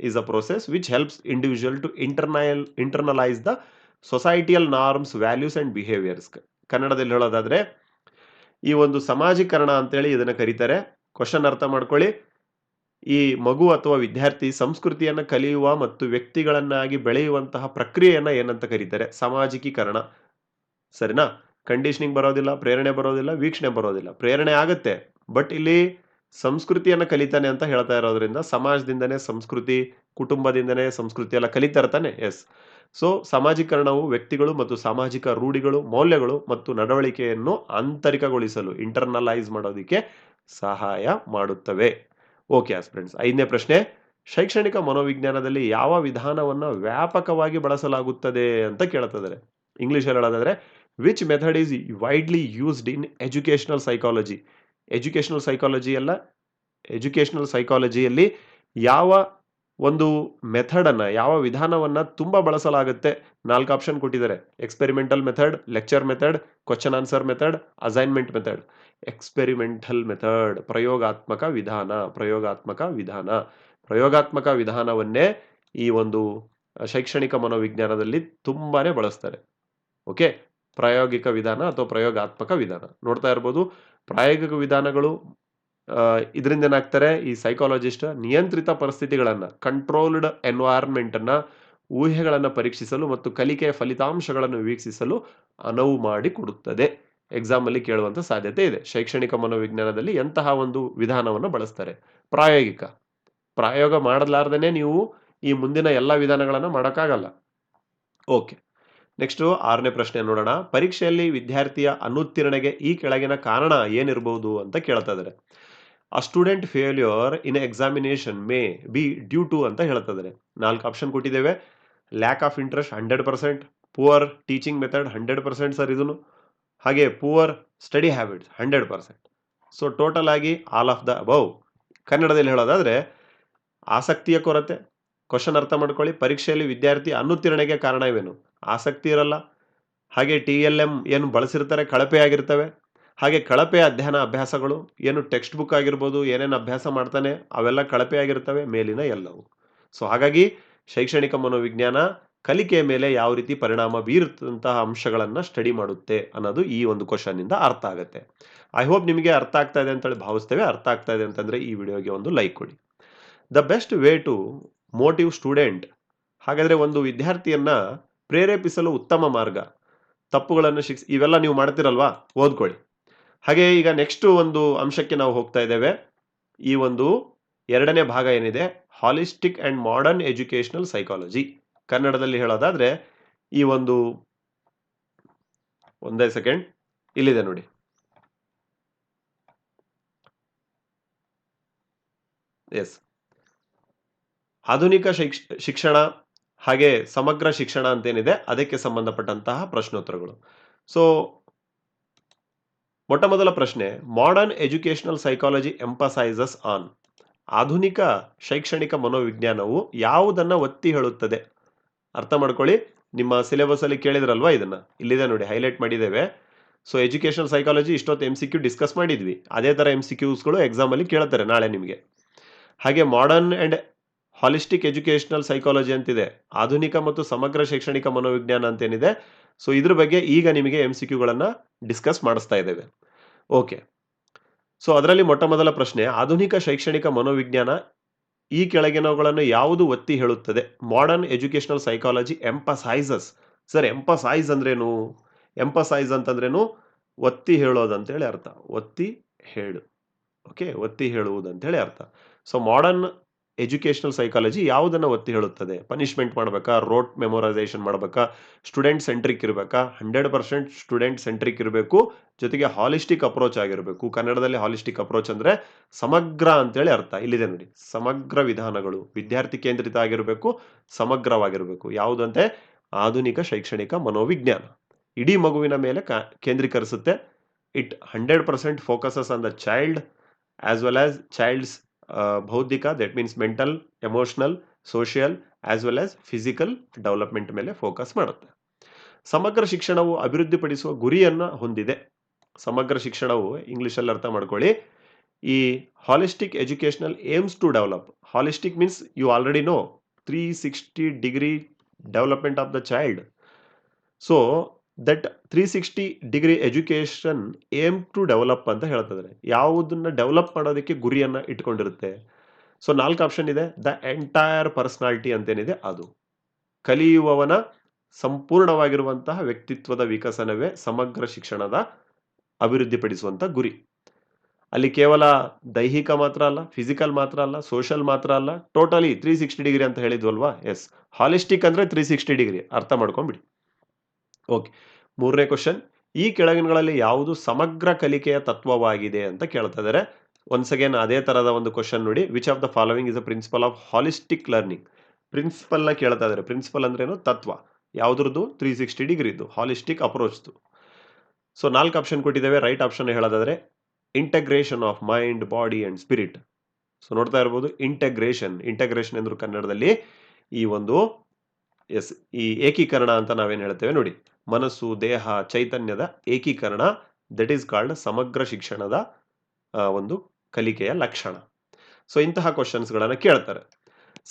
is a process which helps individual to internal internalise the societal norms values and behaviours ಕನ್ನಡದಲ್ಲಿ ಹೇಳೋದಾದ್ರೆ, ಈ ಒಂದು ಸಮಾಜೀಕರಣ ಅಂತೇಳಿ ಇದನ್ನು ಕರೀತಾರೆ. Question ಅರ್ಥ ಮಾಡ್ಕೊಳ್ಳಿ. ಈ ಮಗು ಅಥವಾ ವಿದ್ಯಾರ್ಥಿ ಸಂಸ್ಕೃತಿಯನ್ನು ಕಲಿಯುವ ಮತ್ತು ವ್ಯಕ್ತಿಗಳನ್ನಾಗಿ ಬೆಳೆಯುವಂತಹ ಪ್ರಕ್ರಿಯೆಯನ್ನು ಏನಂತ ಕರೀತಾರೆ? ಸಾಮಾಜಿಕೀಕರಣ. ಸರಿನಾ? ಕಂಡೀಷನಿಂಗ್ ಬರೋದಿಲ್ಲ, ಪ್ರೇರಣೆ ಬರೋದಿಲ್ಲ, ವೀಕ್ಷಣೆ ಬರೋದಿಲ್ಲ. ಪ್ರೇರಣೆ ಆಗುತ್ತೆ. ಬಟ್ ಇಲ್ಲಿ ಸಂಸ್ಕೃತಿಯನ್ನ ಕಲಿತಾನೆ ಅಂತ ಹೇಳ್ತಾ ಇರೋದ್ರಿಂದ ಸಮಾಜದಿಂದನೇ ಸಂಸ್ಕೃತಿ, ಕುಟುಂಬದಿಂದನೇ ಸಂಸ್ಕೃತಿ ಎಲ್ಲ ಕಲಿತಾ ಇರ್ತಾನೆ ಎಸ್ ಸೊ ಸಾಮಾಜೀಕರಣವು ವ್ಯಕ್ತಿಗಳು ಮತ್ತು ಸಾಮಾಜಿಕ ರೂಢಿಗಳು, ಮೌಲ್ಯಗಳು ಮತ್ತು ನಡವಳಿಕೆಯನ್ನು ಆಂತರಿಕಗೊಳಿಸಲು ಇಂಟರ್ನಲೈಸ್ ಮಾಡೋದಕ್ಕೆ ಸಹಾಯ ಮಾಡುತ್ತವೆ. ಓಕೆ ಫ್ರೆಂಡ್ಸ್ ಐದನೇ ಪ್ರಶ್ನೆ. ಶೈಕ್ಷಣಿಕ ಮನೋವಿಜ್ಞಾನದಲ್ಲಿ ಯಾವ ವಿಧಾನವನ್ನು ವ್ಯಾಪಕವಾಗಿ ಬಳಸಲಾಗುತ್ತದೆ ಅಂತ ಕೇಳ್ತಿದ್ದಾರೆ. ಇಂಗ್ಲಿಷ್ ಹೇಳೋದಾದ್ರೆ which method is widely used in educational psychology educational psychology ಅಲ್ಲ ಎಜುಕೇಷನಲ್ ಸೈಕಾಲಜಿಯಲ್ಲಿ ಯಾವ ಒಂದು ಮೆಥಡನ್ನು ಯಾವ ವಿಧಾನವನ್ನು ತುಂಬ ಬಳಸಲಾಗುತ್ತೆ, ನಾಲ್ಕು ಆಪ್ಷನ್ ಕೊಟ್ಟಿದ್ದಾರೆ. Experimental method lecture method question answer method assignment method experimental method ಪ್ರಯೋಗಾತ್ಮಕ ವಿಧಾನ ಪ್ರಯೋಗಾತ್ಮಕ ವಿಧಾನ. ಪ್ರಯೋಗಾತ್ಮಕ ವಿಧಾನವನ್ನೇ ಈ ಒಂದು ಶೈಕ್ಷಣಿಕ ಮನೋವಿಜ್ಞಾನದಲ್ಲಿ ತುಂಬಾ ಬಳಸ್ತಾರೆ. ಓಕೆ? ಪ್ರಾಯೋಗಿಕ ವಿಧಾನ ಅಥವಾ ಪ್ರಯೋಗಾತ್ಮಕ ವಿಧಾನ. ನೋಡ್ತಾ ಇರ್ಬೋದು ಪ್ರಾಯೋಗಿಕ ವಿಧಾನಗಳು ಇದರಿಂದ ಏನಾಗ್ತಾರೆ, ಈ ಸೈಕಾಲಜಿಸ್ಟ್ ನಿಯಂತ್ರಿತ ಪರಿಸ್ಥಿತಿಗಳನ್ನು ಕಂಟ್ರೋಲ್ಡ್ ಎನ್ವೈರ್ಮೆಂಟ್ ಊಹೆಗಳನ್ನು ಪರೀಕ್ಷಿಸಲು ಮತ್ತು ಕಲಿಕೆಯ ಫಲಿತಾಂಶಗಳನ್ನು ವೀಕ್ಷಿಸಲು ಅನುವು ಮಾಡಿಕೊಡುತ್ತದೆ ಎಕ್ಸಾಮಲ್ಲಿ ಕೇಳುವಂತ ಸಾಧ್ಯತೆ ಇದೆ. ಶೈಕ್ಷಣಿಕ ಮನೋವಿಜ್ಞಾನದಲ್ಲಿ ಎಂತಹ ಒಂದು ವಿಧಾನವನ್ನು ಬಳಸ್ತಾರೆ? ಪ್ರಾಯೋಗಿಕ. ಪ್ರಾಯೋಗ ಮಾಡಲಾರ್ದೇನೆ ನೀವು ಈ ಮುಂದಿನ ಎಲ್ಲ ವಿಧಾನಗಳನ್ನು ಮಾಡೋಕ್ಕಾಗಲ್ಲ. ಓಕೆ. ನೆಕ್ಸ್ಟ್ ಆರನೇ ಪ್ರಶ್ನೆ ನೋಡೋಣ. ಪರೀಕ್ಷೆಯಲ್ಲಿ ವಿದ್ಯಾರ್ಥಿಯ ಅನುತ್ತೀರ್ಣೆಗೆ ಈ ಕೆಳಗಿನ ಕಾರಣ ಏನಿರ್ಬೋದು ಅಂತ ಕೇಳ್ತಾ ಇದ್ದಾರೆ ಆ student failure in examination may be due to ಅಂತ ಹೇಳ್ತಾ ಇದ್ದಾರೆ ನಾಲ್ಕು ಆಪ್ಷನ್ ಕೊಟ್ಟಿದ್ದೇವೆ. Lack of interest hundred percent poor teaching method hundred percent sir ಇದನ್ನು ಹಾಗೆ poor study habits hundred percent so total ಆಗಿ ಆಲ್ ಆಫ್ ದ ಅಬೌವ್ ಕನ್ನಡದಲ್ಲಿ ಹೇಳೋದಾದ್ರೆ, ಆಸಕ್ತಿಯ ಕೊರತೆ ಕ್ವಶನ್ ಅರ್ಥ ಮಾಡ್ಕೊಳ್ಳಿ. ಪರೀಕ್ಷೆಯಲ್ಲಿ ವಿದ್ಯಾರ್ಥಿ ಅನುತ್ತೀರ್ಣೆಗೆ ಕಾರಣವೇನು ಆಸಕ್ತಿ ಇರಲ್ಲ. ಹಾಗೆ ಟಿ ಎಲ್ ಎಂ ಏನು ಬಳಸಿರ್ತಾರೆ ಕಳಪೆ ಆಗಿರ್ತವೆ. ಹಾಗೆ ಕಳಪೆ ಅಧ್ಯಯನ ಅಭ್ಯಾಸಗಳು ಏನು ಟೆಕ್ಸ್ಟ್ ಬುಕ್ ಆಗಿರ್ಬೋದು, ಏನೇನು ಅಭ್ಯಾಸ ಮಾಡ್ತಾನೆ, ಅವೆಲ್ಲ ಕಳಪೆ ಆಗಿರ್ತವೆ ಮೇಲಿನ ಎಲ್ಲವು. ಸೊ ಹಾಗಾಗಿ ಶೈಕ್ಷಣಿಕ ಮನೋವಿಜ್ಞಾನ ಕಲಿಕೆಯ ಮೇಲೆ ಯಾವ ರೀತಿ ಪರಿಣಾಮ ಬೀರುತ್ತಂತಹ ಅಂಶಗಳನ್ನು ಸ್ಟಡಿ ಮಾಡುತ್ತೆ ಅನ್ನೋದು ಈ ಒಂದು ಕ್ವಶನಿಂದ ಅರ್ಥ ಆಗುತ್ತೆ. ಐ ಹೋಪ್ ನಿಮಗೆ ಅರ್ಥ ಆಗ್ತಾ ಇದೆ ಅಂತೇಳಿ ಭಾವಿಸ್ತೇವೆ. ಅರ್ಥ ಆಗ್ತಾ ಇದೆ ಅಂತಂದರೆ ಈ ವಿಡಿಯೋಗೆ ಒಂದು ಲೈಕ್ ಕೊಡಿ. The best way to motive student ಹಾಗಾದರೆ ಒಂದು ವಿದ್ಯಾರ್ಥಿಯನ್ನ ಪ್ರೇರೇಪಿಸಲು ಉತ್ತಮ ಮಾರ್ಗ. ತಪ್ಪುಗಳನ್ನು ಶಿಕ್ಷ, ಇವೆಲ್ಲ ನೀವು ಮಾಡ್ತಿರಲ್ವಾ? ಓದ್ಕೊಳ್ಳಿ. ಹಾಗೆ ಈಗ ನೆಕ್ಸ್ಟ್ ಒಂದು ಅಂಶಕ್ಕೆ ನಾವು ಹೋಗ್ತಾ ಇದ್ದೇವೆ. ಈ ಒಂದು ಎರಡನೇ ಭಾಗ ಏನಿದೆ? Holistic and modern educational psychology. ಕನ್ನಡದಲ್ಲಿ ಹೇಳೋದಾದ್ರೆ ಈ ಒಂದು ಒಂದೇ ಸೆಕೆಂಡ್. ಇಲ್ಲಿದೆ ನೋಡಿ. ಎಸ್. ಆಧುನಿಕ ಶಿಕ್ಷ, ಶಿಕ್ಷಣ ಹಾಗೆ ಸಮಗ್ರ ಶಿಕ್ಷಣ ಅಂತೇನಿದೆ, ಅದಕ್ಕೆ ಸಂಬಂಧಪಟ್ಟಂತಹ ಪ್ರಶ್ನೋತ್ತರಗಳು. ಸೊ ಮೊಟ್ಟ ಮೊದಲ ಪ್ರಶ್ನೆ modern educational psychology emphasises on ಆಧುನಿಕ ಶೈಕ್ಷಣಿಕ ಮನೋವಿಜ್ಞಾನವು ಯಾವುದನ್ನ ಒತ್ತಿ ಹೇಳುತ್ತದೆ? ಅರ್ಥ ಮಾಡ್ಕೊಳ್ಳಿ. ನಿಮ್ಮ ಸಿಲೆಬಸ್ ಅಲ್ಲಿ ಕೇಳಿದ್ರಲ್ವಾ ಇದನ್ನ? ಇಲ್ಲಿದೆ ನೋಡಿ ಹೈಲೈಟ್ ಮಾಡಿದ್ದೇವೆ. ಸೊ ಎಜುಕೇಶನ್ ಸೈಕಾಲಜಿ ಇಷ್ಟೊತ್ತು ಎಂ ಸಿ ಡಿಸ್ಕಸ್ ಮಾಡಿದ್ವಿ. ಅದೇ ತರ ಎಂ ಸಿ ಕ್ಯೂಸ್ಗಳು ಎಕ್ಸಾಮ್ ಅಲ್ಲಿ ಕೇಳ್ತಾರೆ ನಾಳೆ ನಿಮಗೆ. ಹಾಗೆ modern and holistic educational psychology ಅಂತಿದೆ. ಆಧುನಿಕ ಮತ್ತು ಸಮಗ್ರ ಶೈಕ್ಷಣಿಕ ಮನೋವಿಜ್ಞಾನ ಅಂತೇನಿದೆ. ಸೊ ಇದ್ರ ಬಗ್ಗೆ ಈಗ ನಿಮಗೆ ಎಂ ಸಿ ಕ್ಯೂಗಳನ್ನ ಡಿಸ್ಕಸ್ ಮಾಡಿಸ್ತಾ ಇದ್ದೇವೆ. ಓಕೆ ಸೊ ಅದರಲ್ಲಿ ಮೊಟ್ಟ ಮೊದಲ ಪ್ರಶ್ನೆ, ಆಧುನಿಕ ಶೈಕ್ಷಣಿಕ ಮನೋವಿಜ್ಞಾನ ಈ ಕೆಳಗಿನವುಗಳನ್ನು ಯಾವುದು ಒತ್ತಿ ಹೇಳುತ್ತದೆ? Modern educational psychology emphasises sir emphasise ಅಂದ್ರೇನು? ಎಂಪಸೈಸ್ ಅಂತಂದ್ರೇನು? ಒತ್ತಿ ಹೇಳೋದು ಅಂತೇಳಿ ಅರ್ಥ. ಒತ್ತಿ ಹೇಳು. ಓಕೆ ಒತ್ತಿ ಹೇಳುವುದು ಅಂತೇಳಿ ಅರ್ಥ. ಸೊ ಮಾಡರ್ನ್ ಎಜುಕೇಶನಲ್ ಸೈಕಾಲಜಿ ಯಾವುದನ್ನು ಒತ್ತಿ ಹೇಳುತ್ತದೆ? ಪನಿಷ್ಮೆಂಟ್ ಮಾಡಬೇಕಾ? ರೋಟ್ ಮೆಮೊರೈಸೇಷನ್ ಮಾಡಬೇಕಾ? ಸ್ಟೂಡೆಂಟ್ ಸೆಂಟ್ರಿಕ್ ಇರಬೇಕಾ? ಹಂಡ್ರೆಡ್ ಪರ್ಸೆಂಟ್ ಸ್ಟೂಡೆಂಟ್ ಸೆಂಟ್ರಿಕ್ ಇರಬೇಕು. ಜೊತೆಗೆ ಹಾಲಿಸ್ಟಿಕ್ ಅಪ್ರೋಚ್ ಆಗಿರಬೇಕು. ಕನ್ನಡದಲ್ಲಿ ಹಾಲಿಸ್ಟಿಕ್ ಅಪ್ರೋಚ್ ಅಂದರೆ ಸಮಗ್ರ ಅಂತೇಳಿ ಅರ್ಥ. ಇಲ್ಲಿದೆ ನೋಡಿ. ಸಮಗ್ರ ವಿಧಾನಗಳು. ವಿದ್ಯಾರ್ಥಿ ಕೇಂದ್ರಿತ ಆಗಿರಬೇಕು, ಸಮಗ್ರವಾಗಿರಬೇಕು. ಯಾವುದಂತೆ ಆಧುನಿಕ ಶೈಕ್ಷಣಿಕ ಮನೋವಿಜ್ಞಾನ. ಇಡೀ ಮಗುವಿನ ಮೇಲೆ ಕೇಂದ್ರೀಕರಿಸುತ್ತೆ. It hundred percent focuses on the child as well as child's ಬೌದ್ಧಿಕ that means mental emotional social as well as physical development ಮೇಲೆ ಫೋಕಸ್ ಮಾಡುತ್ತೆ. ಸಮಗ್ರ ಶಿಕ್ಷಣವು ಅಭಿವೃದ್ಧಿಪಡಿಸುವ ಗುರಿಯನ್ನು ಹೊಂದಿದೆ. ಸಮಗ್ರ ಶಿಕ್ಷಣವು ಇಂಗ್ಲೀಷಲ್ಲಿ ಅರ್ಥ ಮಾಡ್ಕೊಳ್ಳಿ. ಈ holistic educational aims to develop holistic means you already know three sixty degree development of the child so that three sixty degree education aim to develop ಅಂತ ಹೇಳ್ತಿದ್ದಾರೆ ಯಾವುದನ್ನ ಡೆವಲಪ್ ಮಾಡೋದಕ್ಕೆ ಗುರಿಯನ್ನು ಇಟ್ಕೊಂಡಿರುತ್ತೆ. ಸೊ ನಾಲ್ಕು ಆಪ್ಷನ್ ಇದೆ. ದ ಎಂಟೈರ್ ಪರ್ಸನಾಲಿಟಿ ಅಂತೇನಿದೆ ಅದು. ಕಲಿಯುವವನ ಸಂಪೂರ್ಣವಾಗಿರುವಂತಹ ವ್ಯಕ್ತಿತ್ವದ ವಿಕಸನವೇ ಸಮಗ್ರ ಶಿಕ್ಷಣದ ಅಭಿವೃದ್ಧಿಪಡಿಸುವಂಥ ಗುರಿ. ಅಲ್ಲಿ ಕೇವಲ ದೈಹಿಕ ಮಾತ್ರ ಅಲ್ಲ ಫಿಸಿಕಲ್ ಮಾತ್ರ ಅಲ್ಲ ಸೋಷಲ್ ಮಾತ್ರ ಅಲ್ಲ ಟೋಟಲಿ ತ್ರೀ ಸಿಕ್ಸ್ಟಿ ಡಿಗ್ರಿ ಅಂತ ಹೇಳಿದ್ವಲ್ವಾ? ಎಸ್ ಹಾಲಿಸ್ಟಿಕ್ ಅಂದರೆ ತ್ರೀ ಸಿಕ್ಸ್ಟಿ ಡಿಗ್ರಿ ಅರ್ಥ ಮಾಡ್ಕೊಂಡ್ಬಿಡಿ. ಓಕೆ. ಮೂರನೇ ಕ್ವಶನ್ ಈ ಕೆಳಗಿನಗಳಲ್ಲಿ ಯಾವುದು ಸಮಗ್ರ ಕಲಿಕೆಯ ತತ್ವವಾಗಿದೆ ಅಂತ ಕೇಳ್ತಾ ಇದ್ದಾರೆ. ಒನ್ಸ್ ಅಗೇನ್ ಅದೇ ತರದ ಒಂದು ಕ್ವಶನ್ ನೋಡಿ. Which of the following is a principle of holistic learning ಪ್ರಿನ್ಸಿಪಲ್ನ ಕೇಳ್ತಾ ಇದ್ದಾರೆ. ಪ್ರಿನ್ಸಿಪಲ್ ಅಂದ್ರೇನು ತತ್ವ. ಯಾವುದ್ರದ್ದು? ತ್ರೀ ಸಿಕ್ಸ್ಟಿ ಡಿಗ್ರಿದು ಹಾಲಿಸ್ಟಿಕ್ ಅಪ್ರೋಚ್ದು ಸೊ ನಾಲ್ಕು ಆಪ್ಷನ್ ಕೊಟ್ಟಿದ್ದೇವೆ. ರೈಟ್ ಆಪ್ಷನ್ ಹೇಳೋದಾದ್ರೆ integration of mind body and spirit so ನೋಡ್ತಾ ಇರ್ಬೋದು. ಇಂಟಗ್ರೇಷನ್ ಇಂಟಗ್ರೇಷನ್ ಎಂದ್ರು ಕನ್ನಡದಲ್ಲಿ ಈ ಒಂದು ಎಸ್ ಈ ಏಕೀಕರಣ ಅಂತ ನಾವೇನು ಹೇಳ್ತೇವೆ ನೋಡಿ. ಮನಸ್ಸು, ದೇಹ, ಚೈತನ್ಯದ ಏಕೀಕರಣ ದಟ್ ಈಸ್ ಕಾಲ್ಡ್ ಸಮಗ್ರ ಶಿಕ್ಷಣದ ಒಂದು ಕಲಿಕೆಯ ಲಕ್ಷಣ. ಸೊ ಇಂತಹ ಕ್ವಶನ್ಸ್ಗಳನ್ನು ಕೇಳ್ತಾರೆ.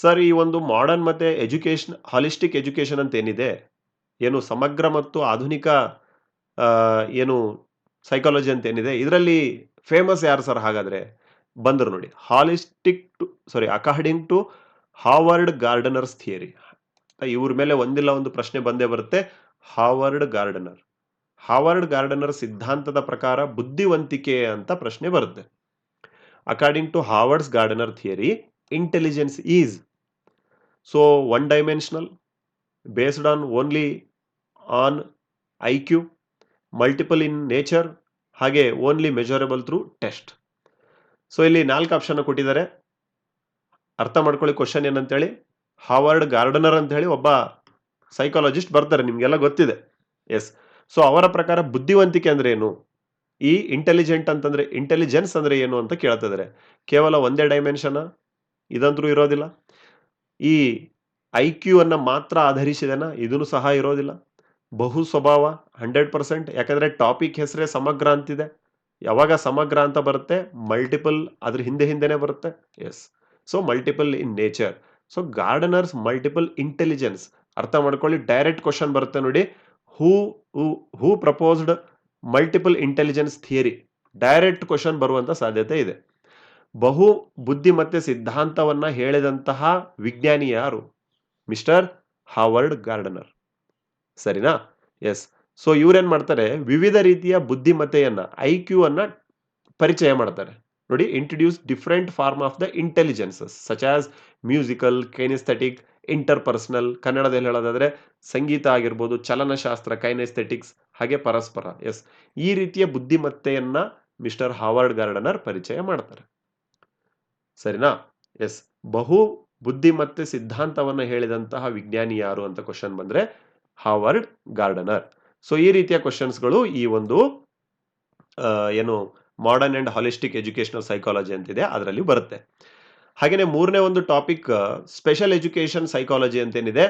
ಸರ್ ಈ ಒಂದು ಮಾಡರ್ನ್ ಮತ್ತೆ ಎಜುಕೇಶನ್ ಹಾಲಿಸ್ಟಿಕ್ ಎಜುಕೇಶನ್ ಅಂತ ಏನಿದೆ? ಏನು ಸಮಗ್ರ ಮತ್ತು ಆಧುನಿಕ ಏನು ಸೈಕಾಲಜಿ ಅಂತ ಏನಿದೆ? ಇದರಲ್ಲಿ ಫೇಮಸ್ ಯಾರು ಸರ್ ಹಾಗಾದ್ರೆ? ಬಂದರು ನೋಡಿ. Holistic to sorry according to Howard Gardner's theory ಇವ್ರ ಮೇಲೆ ಒಂದಿಲ್ಲ ಒಂದು ಪ್ರಶ್ನೆ ಬಂದೇ ಬರುತ್ತೆ. Howard gardener. ಹಾವರ್ಡ್ ಗಾರ್ಡನರ್ ಸಿದ್ಧಾಂತದ ಪ್ರಕಾರ ಬುದ್ಧಿವಂತಿಕೆ ಅಂತ ಪ್ರಶ್ನೆ ಬರುತ್ತೆ. According to Howard's Gardner theory intelligence is so one dimensional based on only on I Q multiple in nature ಹಾಗೆ only measurable through test so ಇಲ್ಲಿ ನಾಲ್ಕು ಆಪ್ಷನ್ ಕೊಟ್ಟಿದ್ದಾರೆ. ಅರ್ಥ ಮಾಡ್ಕೊಳ್ಳಿ ಕ್ವಶನ್ ಏನಂತೇಳಿ. ಹಾವರ್ಡ್ ಗಾರ್ಡನರ್ ಅಂತ ಹೇಳಿ ಒಬ್ಬ ಸೈಕಾಲಜಿಸ್ಟ್ ಬರ್ತಾರೆ, ನಿಮಗೆಲ್ಲ ಗೊತ್ತಿದೆ. ಎಸ್ ಸೊ ಅವರ ಪ್ರಕಾರ ಬುದ್ಧಿವಂತಿಕೆ ಅಂದ್ರೆ ಏನು? ಈ ಇಂಟೆಲಿಜೆಂಟ್ ಅಂತಂದ್ರೆ ಇಂಟೆಲಿಜೆನ್ಸ್ ಅಂದ್ರೆ ಏನು ಅಂತ ಕೇಳ್ತಿದ್ದಾರೆ ಕೇವಲ ಒಂದೇ ಡೈಮೆನ್ಷನ್ ಇದಂತರೂ ಇರೋದಿಲ್ಲ? ಈ ಐ ಕ್ಯೂ ಅನ್ನು ಮಾತ್ರ ಆಧರಿಸಿದೆನಾ? ಇದನ್ನು ಸಹ ಇರೋದಿಲ್ಲ? ಬಹು ಸ್ವಭಾವ ಹಂಡ್ರೆಡ್ ಪರ್ಸೆಂಟ್ ಯಾಕಂದ್ರೆ ಟಾಪಿಕ್ ಹೆಸರೇ ಸಮಗ್ರ ಅಂತಿದೆ. ಯಾವಾಗ ಸಮಗ್ರ ಅಂತ ಬರುತ್ತೆ ಮಲ್ಟಿಪಲ್ ಅದ್ರ ಹಿಂದೆ ಹಿಂದೆನೆ ಬರುತ್ತೆ. Yes so multiple in nature so Gardner's multiple intelligence ಅರ್ಥ ಮಾಡ್ಕೊಳ್ಳಿ. ಡೈರೆಕ್ಟ್ ಕ್ವಶನ್ ಬರುತ್ತೆ ನೋಡಿ. Who who proposed multiple intelligence theory direct question ಬರುವಂತ ಸಾಧ್ಯತೆ ಇದೆ. ಬಹು ಬುದ್ಧಿಮತ್ತೆ ಸಿದ್ಧಾಂತವನ್ನ ಹೇಳಿದಂತಹ ವಿಜ್ಞಾನಿ ಯಾರು? ಮಿಸ್ಟರ್ ಹಾವರ್ಡ್ ಗಾರ್ಡನರ್ ಸರಿನಾ? ಎಸ್ ಸೊ ಇವ್ರೇನ್ ಮಾಡ್ತಾರೆ? ವಿವಿಧ ರೀತಿಯ ಬುದ್ಧಿಮತೆಯನ್ನ ಐ ಕ್ಯೂ ಅನ್ನ ಪರಿಚಯ ಮಾಡ್ತಾರೆ. ನೋಡಿ introduce different form of the intelligences such as musical kinaesthetic interpersonal ಕನ್ನಡದಲ್ಲಿ ಹೇಳೋದಾದ್ರೆ ಸಂಗೀತ ಆಗಿರ್ಬೋದು, ಚಲನಶಾಸ್ತ್ರ ಕೈನೆಸ್ಥೆಟಿಕ್ಸ್ ಹಾಗೆ ಪರಸ್ಪರ ಎಸ್ ಈ ರೀತಿಯ ಬುದ್ಧಿಮತ್ತೆಯನ್ನ ಮಿಸ್ಟರ್ ಹಾವರ್ಡ್ ಗಾರ್ಡನರ್ ಪರಿಚಯ ಮಾಡ್ತಾರೆ. ಸರಿನಾ? ಎಸ್ ಬಹು ಬುದ್ಧಿಮತ್ತೆ ಸಿದ್ಧಾಂತವನ್ನು ಹೇಳಿದಂತಹ ವಿಜ್ಞಾನಿ ಯಾರು ಅಂತ ಕ್ವಶನ್ ಬಂದ್ರೆ ಹಾವರ್ಡ್ ಗಾರ್ಡನರ್. ಸೊ ಈ ರೀತಿಯ ಕ್ವಶನ್ಸ್ಗಳು ಈ ಒಂದು ಏನು modern and holistic educational psychology ಅಂತಿದೆ ಅದರಲ್ಲಿ ಬರುತ್ತೆ. ಹಾಗೆಯೇ ಮೂರನೇ ಒಂದು ಟಾಪಿಕ್ ಸ್ಪೆಷಲ್ ಎಜುಕೇಶನ್ ಸೈಕಾಲಜಿ ಅಂತೇನಿದೆ.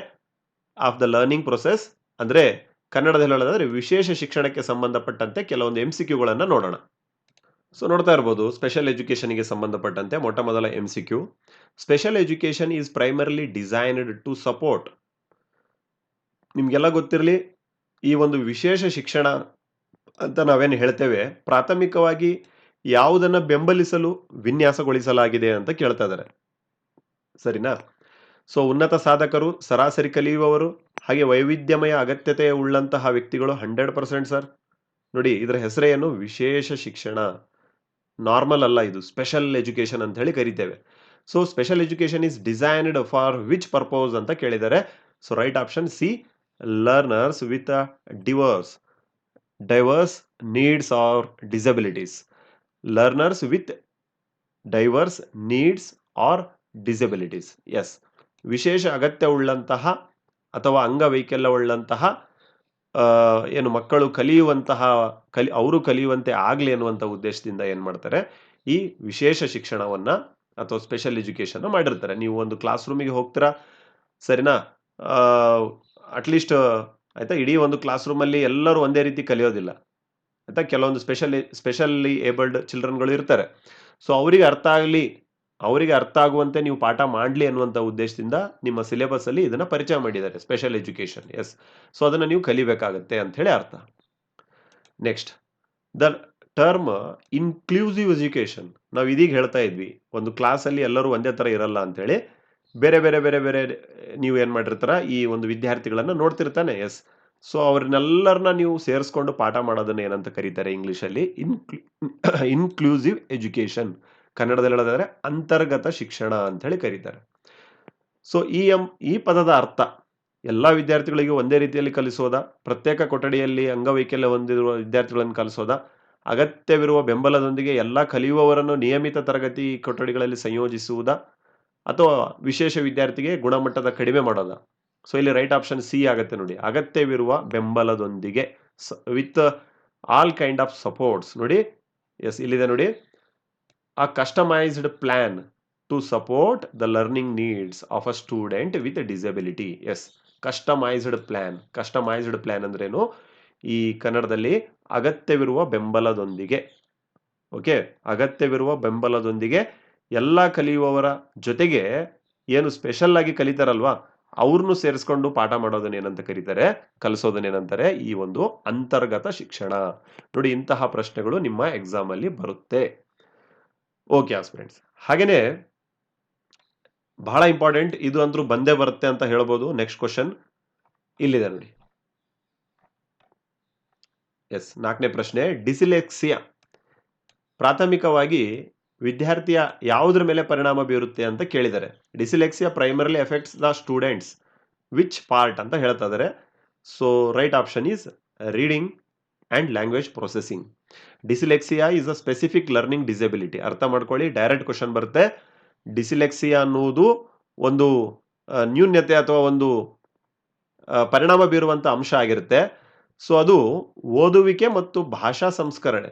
ಆಫ್ ದ ಲರ್ನಿಂಗ್ ಪ್ರೊಸೆಸ್ ಅಂದ್ರೆ ಕನ್ನಡದಲ್ಲಿ ಹೇಳೋದಾದ್ರೆ ವಿಶೇಷ ಶಿಕ್ಷಣಕ್ಕೆ ಸಂಬಂಧಪಟ್ಟಂತೆ ಕೆಲವೊಂದು ಎಂ ಸಿ ಕ್ಯೂಗಳನ್ನು ನೋಡೋಣ. ಸೊ ನೋಡ್ತಾ ಇರ್ಬೋದು ಸ್ಪೆಷಲ್ ಎಜುಕೇಷನ್ಗೆ ಸಂಬಂಧಪಟ್ಟಂತೆ ಮೊಟ್ಟ ಮೊದಲ M C Q special education is primarily designed to support ನಿಮಗೆಲ್ಲ ಗೊತ್ತಿರಲಿ, ಈ ಒಂದು ವಿಶೇಷ ಶಿಕ್ಷಣ ಅಂತ ನಾವೇನು ಹೇಳ್ತೇವೆ, ಪ್ರಾಥಮಿಕವಾಗಿ ಯಾವುದನ್ನು ಬೆಂಬಲಿಸಲು ವಿನ್ಯಾಸಗೊಳಿಸಲಾಗಿದೆ ಅಂತ ಕೇಳ್ತಾ ಇದ್ದಾರೆ. ಸರಿನಾ? ಸೊ, ಉನ್ನತ ಸಾಧಕರು ಸರಾಸರಿ ಕಲಿಯುವವರು, ಹಾಗೆ ವೈವಿಧ್ಯಮಯ ಅಗತ್ಯತೆ ಉಳ್ಳಂತಹ ವ್ಯಕ್ತಿಗಳು ಹಂಡ್ರೆಡ್ ಪರ್ಸೆಂಟ್ ಸರ್. ನೋಡಿ, ಇದರ ಹೆಸರೇನು ವಿಶೇಷ ಶಿಕ್ಷಣ. ನಾರ್ಮಲ್ ಅಲ್ಲ ಇದು, ಸ್ಪೆಷಲ್ ಎಜುಕೇಶನ್ ಅಂತ ಹೇಳಿ ಕರಿತೇವೆ. So, special education is designed for which purpose ಅಂತ ಕೇಳಿದ್ದಾರೆ. So, right option C, learners with diverse. Diverse needs or disabilities. Learners with diverse needs or disabilities. Yes ವಿಶೇಷ ಅಗತ್ಯವುಳ್ಳಂತಹ ಅಥವಾ ಅಂಗವೈಕಲ್ಯವುಳ್ಳಂತಹ ಏನು ಮಕ್ಕಳು ಕಲಿಯುವಂತಹ, ಕಲಿ, ಅವರು ಕಲಿಯುವಂತೆ ಆಗಲಿ ಅನ್ನುವಂಥ ಉದ್ದೇಶದಿಂದ ಏನು ಮಾಡ್ತಾರೆ? ಈ ವಿಶೇಷ ಶಿಕ್ಷಣವನ್ನು ಅಥವಾ ಸ್ಪೆಷಲ್ ಎಜುಕೇಶನ್ ಮಾಡಿರ್ತಾರೆ. ನೀವು ಒಂದು ಕ್ಲಾಸ್ ರೂಮಿಗೆ ಹೋಗ್ತೀರಾ? ಸರಿನಾ? ಅಟ್ಲೀಸ್ಟ್ ಆಯ್ತಾ? ಇಡೀ ಒಂದು ಕ್ಲಾಸ್ ರೂಮಲ್ಲಿ ಎಲ್ಲರೂ ಒಂದೇ ರೀತಿ ಕಲಿಯೋದಿಲ್ಲ. ಆಯಿತಾ? ಕೆಲವೊಂದು ಸ್ಪೆಷಲಿ ಸ್ಪೆಷಲಿ ಏಬಲ್ಡ್ ಚಿಲ್ಡ್ರನ್ಗಳು ಇರ್ತಾರೆ. ಸೊ ಅವರಿಗೆ ಅರ್ಥ ಆಗಲಿ, ಅವರಿಗೆ ಅರ್ಥ ಆಗುವಂತೆ ನೀವು ಪಾಠ ಮಾಡಲಿ ಅನ್ನುವಂಥ ಉದ್ದೇಶದಿಂದ ನಿಮ್ಮ ಸಿಲೆಬಸ್ಸಲ್ಲಿ ಇದನ್ನು ಪರಿಚಯ ಮಾಡಿದ್ದಾರೆ ಸ್ಪೆಷಲ್ ಎಜುಕೇಷನ್ ಎಸ್ ಸೊ ಅದನ್ನು ನೀವು ಕಲಿಬೇಕಾಗತ್ತೆ ಅಂಥೇಳಿ ಅರ್ಥ. Next the term inclusive education ನಾವು ಇದೀಗ ಹೇಳ್ತಾ ಇದ್ವಿ, ಒಂದು ಕ್ಲಾಸಲ್ಲಿ ಎಲ್ಲರೂ ಒಂದೇ ಥರ ಇರಲ್ಲ ಅಂತೇಳಿ ಬೇರೆ ಬೇರೆ ಬೇರೆ ಬೇರೆ ನೀವು ಏನು ಮಾಡಿರ್ತಾರ, ಈ ಒಂದು ವಿದ್ಯಾರ್ಥಿಗಳನ್ನು ನೋಡ್ತಿರ್ತಾನೆ ಎಸ್ ಸೊ ಅವ್ರನ್ನೆಲ್ಲರನ್ನ ನೀವು ಸೇರಿಸ್ಕೊಂಡು ಪಾಠ ಮಾಡೋದನ್ನ ಏನಂತ ಕರೀತಾರೆ ಇಂಗ್ಲೀಷಲ್ಲಿ ಇನ್ಕ್ಲೂ ಇನ್ಕ್ಲೂಸಿವ್ ಎಜುಕೇಷನ್ ಕನ್ನಡದಲ್ಲಿ ಹೇಳೋದಾದ್ರೆ ಅಂತರ್ಗತ ಶಿಕ್ಷಣ ಅಂತ ಹೇಳಿ ಕರೀತಾರೆ. ಸೊ ಈ ಎಂ, ಈ ಪದದ ಅರ್ಥ, ಎಲ್ಲ ವಿದ್ಯಾರ್ಥಿಗಳಿಗೂ ಒಂದೇ ರೀತಿಯಲ್ಲಿ ಕಲಿಸೋದ? ಪ್ರತ್ಯೇಕ ಕೊಠಡಿಯಲ್ಲಿ ಅಂಗವೈಕಲ್ಯ ಹೊಂದಿರುವ ವಿದ್ಯಾರ್ಥಿಗಳನ್ನು ಕಲಿಸೋದ? ಅಗತ್ಯವಿರುವ ಬೆಂಬಲದೊಂದಿಗೆ ಎಲ್ಲ ಕಲಿಯುವವರನ್ನು ನಿಯಮಿತ ತರಗತಿ ಕೊಠಡಿಗಳಲ್ಲಿ ಸಂಯೋಜಿಸುವುದಾ? ಅಥವಾ ವಿಶೇಷ ವಿದ್ಯಾರ್ಥಿಗೆ ಗುಣಮಟ್ಟದ ಕಡಿಮೆ ಮಾಡೋದ? ಸೊ ಇಲ್ಲಿ ರೈಟ್ ಆಪ್ಷನ್ ಸಿ ಆಗುತ್ತೆ ನೋಡಿ. ಅಗತ್ಯವಿರುವ ಬೆಂಬಲದೊಂದಿಗೆ with all kind of supports ನೋಡಿ. ಎಸ್ ಇಲ್ಲಿದೆ ನೋಡಿ. A customised plan to support the learning needs of a student with disability yes customised plan customised plan ಅಂದ್ರೇನು? ಈ ಕನ್ನಡದಲ್ಲಿ ಅಗತ್ಯವಿರುವ ಬೆಂಬಲದೊಂದಿಗೆ. ಓಕೆ ಅಗತ್ಯವಿರುವ ಬೆಂಬಲದೊಂದಿಗೆ ಎಲ್ಲ ಕಲಿಯುವವರ ಜೊತೆಗೆ ಏನು ಸ್ಪೆಷಲ್ ಆಗಿ ಕಲಿತಾರಲ್ವಾ ಅವ್ರನ್ನು ಸೇರಿಸ್ಕೊಂಡು ಪಾಠ ಮಾಡೋದನ್ನ ಏನಂತ ಕರೀತಾರೆ, ಕಲಿಸೋದನ್ನೇನಂತಾರೆ ಈ ಒಂದು ಅಂತರ್ಗತ ಶಿಕ್ಷಣ. ನೋಡಿ, ಇಂತಹ ಪ್ರಶ್ನೆಗಳು ನಿಮ್ಮ ಎಕ್ಸಾಮ್ ಅಲ್ಲಿ ಬರುತ್ತೆ. ಓಕೆ ಫ್ರೆಂಡ್ಸ್ ಹಾಗೇನೆ, ಬಹಳ ಇಂಪಾರ್ಟೆಂಟ್ ಇದು ಅಂದ್ರೂ ಬಂದೇ ಬರುತ್ತೆ ಅಂತ ಹೇಳ್ಬೋದು. ನೆಕ್ಸ್ಟ್ ಕ್ವಶನ್ ಇಲ್ಲಿದೆ ನೋಡಿ. ಎಸ್ ನಾಲ್ಕನೇ ಪ್ರಶ್ನೆ, ಡಿಸಿಲೆಕ್ಸಿಯಾ. ಪ್ರಾಥಮಿಕವಾಗಿ ವಿದ್ಯಾರ್ಥಿಯ ಯಾವುದ್ರ ಮೇಲೆ ಪರಿಣಾಮ ಬೀರುತ್ತೆ ಅಂತ ಕೇಳಿದ್ದಾರೆ. Dyslexia primarily affects the students which part ಅಂತ ಹೇಳ್ತಾ ಇದ್ದಾರೆ. So right option is reading and language processing dyslexia is a specific learning disability ಅರ್ಥ ಮಾಡ್ಕೊಳ್ಳಿ ಡೈರೆಕ್ಟ್ ಕ್ವಶನ್ ಬರುತ್ತೆ. ಡಿಸಿಲೆಕ್ಸಿಯಾ ಅನ್ನುವುದು ಒಂದು ನ್ಯೂನ್ಯತೆ ಅಥವಾ ಒಂದು ಪರಿಣಾಮ ಬೀರುವಂಥ ಅಂಶ ಆಗಿರುತ್ತೆ. ಸೊ ಅದು ಓದುವಿಕೆ ಮತ್ತು ಭಾಷಾ ಸಂಸ್ಕರಣೆ.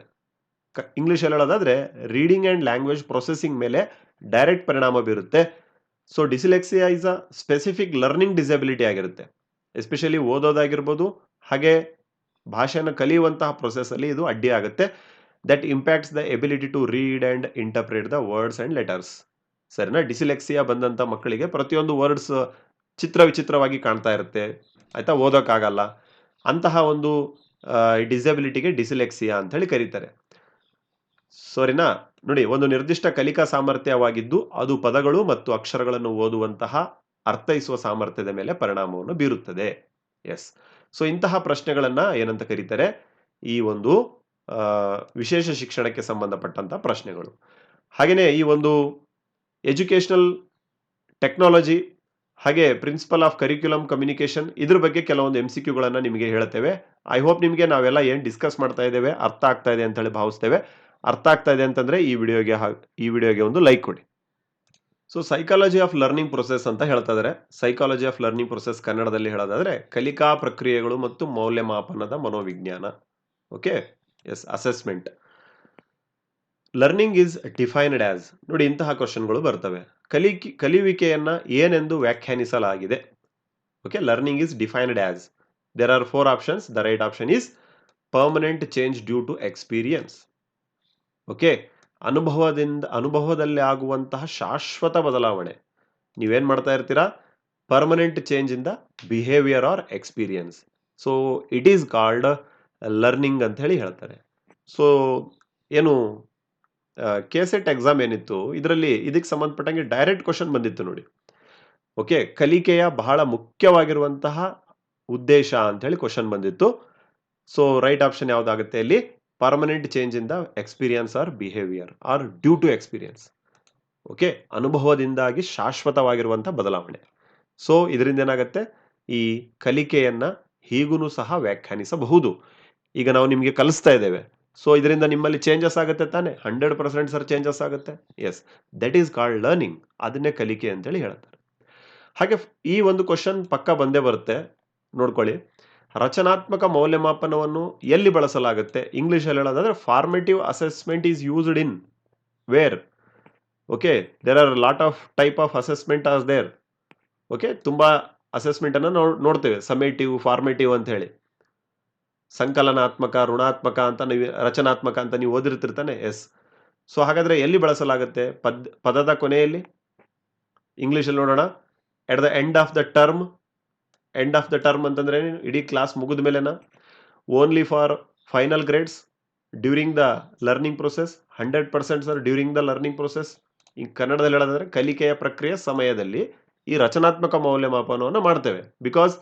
ಇಂಗ್ಲಿಷಲ್ಲಿ ಹೇಳೋದಾದ್ರೆ ರೀಡಿಂಗ್ ಆ್ಯಂಡ್ ಲ್ಯಾಂಗ್ವೇಜ್ ಪ್ರೊಸೆಸಿಂಗ್ ಮೇಲೆ ಡೈರೆಕ್ಟ್ ಪರಿಣಾಮ ಬೀರುತ್ತೆ. So dyslexia is a specific learning disability ಆಗಿರುತ್ತೆ. ಎಸ್ಪೆಷಲಿ ಓದೋದಾಗಿರ್ಬೋದು, ಹಾಗೆ ಭಾಷೆನ ಕಲಿಯುವಂತಹ ಪ್ರೊಸೆಸಲ್ಲಿ ಇದು ಅಡ್ಡಿ ಆಗುತ್ತೆ. That impacts the ability to read and interpret the words and letters ಸರಿನಾ? ಡಿಸಿಲೆಕ್ಸಿಯಾ ಬಂದಂಥ ಮಕ್ಕಳಿಗೆ ಪ್ರತಿಯೊಂದು ವರ್ಡ್ಸ್ ಚಿತ್ರ ವಿಚಿತ್ರವಾಗಿ ಕಾಣ್ತಾ ಇರುತ್ತೆ. ಆಯಿತಾ? ಓದೋಕ್ಕಾಗಲ್ಲ. ಅಂತಹ ಒಂದು ಡಿಸೆಬಿಲಿಟಿಗೆ ಡಿಸಿಲೆಕ್ಸಿಯಾ ಅಂತ ಹೇಳಿ ಕರೀತಾರೆ. ಸರಿನಾ, ನೋಡಿ, ಒಂದು ನಿರ್ದಿಷ್ಟ ಕಲಿಕಾ ಸಾಮರ್ಥ್ಯವಾಗಿದ್ದು ಅದು ಪದಗಳು ಮತ್ತು ಅಕ್ಷರಗಳನ್ನು ಓದುವಂತಹ ಅರ್ಥೈಸುವ ಸಾಮರ್ಥ್ಯದ ಮೇಲೆ ಪರಿಣಾಮವನ್ನು ಬೀರುತ್ತದೆ. ಎಸ್ ಸೊ ಇಂತಹ ಪ್ರಶ್ನೆಗಳನ್ನ ಏನಂತ ಕರೀತಾರೆ? ಈ ಒಂದು ವಿಶೇಷ ಶಿಕ್ಷಣಕ್ಕೆ ಸಂಬಂಧಪಟ್ಟಂತಹ ಪ್ರಶ್ನೆಗಳು. ಹಾಗೆಯೇ ಈ ಒಂದು ಎಜುಕೇಷನಲ್ ಟೆಕ್ನಾಲಜಿ ಹಾಗೆ ಪ್ರಿನ್ಸಿಪಲ್ ಆಫ್ ಕರಿಕ್ಯುಲಮ್ ಕಮ್ಯುನಿಕೇಶನ್ ಇದ್ರ ಬಗ್ಗೆ ಕೆಲವೊಂದು ಎಂ ಸಿ ಕ್ಯೂಗಳನ್ನು ನಿಮಗೆ ಹೇಳ್ತೇವೆ. ಐ ಹೋಪ್ ನಿಮಗೆ ನಾವೆಲ್ಲ ಏನು ಡಿಸ್ಕಸ್ ಮಾಡ್ತಾ ಇದ್ದೇವೆ, ಅರ್ಥ ಆಗ್ತಾ ಇದೆ ಅಂತ ಹೇಳಿ ಭಾವಿಸ್ತೇವೆ. ಅರ್ಥ ಆಗ್ತಾ ಇದೆ ಅಂತಂದ್ರೆ ಈ ವಿಡಿಯೋಗೆ ಈ ವಿಡಿಯೋಗೆ ಒಂದು ಲೈಕ್ ಕೊಡಿ. So psychology of learning process ಅಂತ ಹೇಳ್ತಾ ಇದ್ದಾರೆ ಸೈಕಾಲಜಿ ಆಫ್ ಲರ್ನಿಂಗ್ ಪ್ರೊಸೆಸ್ ಕನ್ನಡದಲ್ಲಿ ಹೇಳೋದಾದ್ರೆ ಕಲಿಕಾ ಪ್ರಕ್ರಿಯೆಗಳು ಮತ್ತು ಮೌಲ್ಯಮಾಪನದ ಮನೋವಿಜ್ಞಾನ. Okay yes assessment learning is defined as ನೋಡಿ ಇಂತಹ ಕ್ವಶನ್ಗಳು ಬರ್ತವೆ. ಕಲಿಕೆ, ಕಲಿಯುವಿಕೆಯನ್ನ ಏನೆಂದು ವ್ಯಾಖ್ಯಾನಿಸಲಾಗಿದೆ? Okay learning is defined as there are four options the right option is permanent change due to experience okay? ಅನುಭವದಿಂದ, ಅನುಭವದಲ್ಲಿ ಆಗುವಂತಹ ಶಾಶ್ವತ ಬದಲಾವಣೆ. ನೀವೇನು ಮಾಡ್ತಾ ಇರ್ತೀರಾ? Permanent change in the behaviour or experience so it is called learning ಅಂತ ಹೇಳಿ ಹೇಳ್ತಾರೆ. ಸೊ ಏನು ಕೆ ಸೆಟ್ ಎಕ್ಸಾಮ್ ಏನಿತ್ತು, ಇದರಲ್ಲಿ ಇದಕ್ಕೆ ಸಂಬಂಧಪಟ್ಟಂಗೆ ಡೈರೆಕ್ಟ್ ಕ್ವಶನ್ ಬಂದಿತ್ತು ನೋಡಿ. ಓಕೆ? ಕಲಿಕೆಯ ಬಹಳ ಮುಖ್ಯವಾಗಿರುವಂತಹ ಉದ್ದೇಶ ಅಂತ ಹೇಳಿ ಕ್ವಶನ್ ಬಂದಿತ್ತು. ಸೊ ರೈಟ್ ಆಪ್ಷನ್ ಯಾವುದಾಗುತ್ತೆ ಇಲ್ಲಿ? Permanent change in the experience or behaviour or due to experience okay ಅನುಭವದಿಂದಾಗಿ ಶಾಶ್ವತವಾಗಿರುವಂಥ ಬದಲಾವಣೆ. ಸೊ ಇದರಿಂದ ಏನಾಗುತ್ತೆ? ಈ ಕಲಿಕೆಯನ್ನು ಹೀಗೂ ಸಹ ವ್ಯಾಖ್ಯಾನಿಸಬಹುದು. ಈಗ ನಾವು ನಿಮಗೆ ಕಲಿಸ್ತಾ ಇದ್ದೇವೆ. ಸೊ ಇದರಿಂದ ನಿಮ್ಮಲ್ಲಿ ಚೇಂಜಸ್ ಆಗುತ್ತೆ ತಾನೆ? ಹಂಡ್ರೆಡ್ ಪರ್ಸೆಂಟ್ ಸರ್ ಚೇಂಜಸ್ ಆಗುತ್ತೆ. Yes that is called learning ಅದನ್ನೇ ಕಲಿಕೆ ಅಂತೇಳಿ ಹೇಳ್ತಾರೆ ಹಾಗೆ ಈ ಒಂದು ಕ್ವಶನ್ ಪಕ್ಕ ಬಂದೇ ಬರುತ್ತೆ. ನೋಡ್ಕೊಳ್ಳಿ. ರಚನಾತ್ಮಕ ಮೌಲ್ಯಮಾಪನವನ್ನು ಎಲ್ಲಿ ಬಳಸಲಾಗುತ್ತೆ? ಇಂಗ್ಲೀಷಲ್ಲಿ ಹೇಳೋದಾದ್ರೆ formative assessment is used in where okay there are lot of type of assessment as there okay ತುಂಬ ಅಸೆಸ್ಮೆಂಟ್ ಅನ್ನು ನೋಡ್, ನೋಡ್ತೇವೆ. ಸಮೇಟಿವ್ ಫಾರ್ಮೇಟಿವ್ ಅಂತ ಹೇಳಿ. ಸಂಕಲನಾತ್ಮಕ, ಋಣಾತ್ಮಕ ಅಂತ ನೀವು, ರಚನಾತ್ಮಕ ಅಂತ ನೀವು ಓದಿರ್ತಿರ್ತಾನೆ? ಎಸ್ ಸೊ ಹಾಗಾದ್ರೆ ಎಲ್ಲಿ ಬಳಸಲಾಗುತ್ತೆ? ಪದ್, ಪದದ ಕೊನೆಯಲ್ಲಿ? ಇಂಗ್ಲೀಷಲ್ಲಿ ನೋಡೋಣ. At the end of the term end of the term ಅಂತಂದ್ರೆ? ಇಡೀ ಕ್ಲಾಸ್ ಮುಗಿದ ಮೇಲೆನ? Only for final grades during the learning process hundred percent sir during the learning process ಈ ಕನ್ನಡದಲ್ಲಿ ಹೇಳೋದಾದ್ರೆ ಕಲಿಕೆಯ ಪ್ರಕ್ರಿಯೆ ಸಮಯದಲ್ಲಿ ಈ ರಚನಾತ್ಮಕ ಮೌಲ್ಯಮಾಪನವನ್ನು ಮಾಡ್ತೇವೆ. ಬಿಕಾಸ್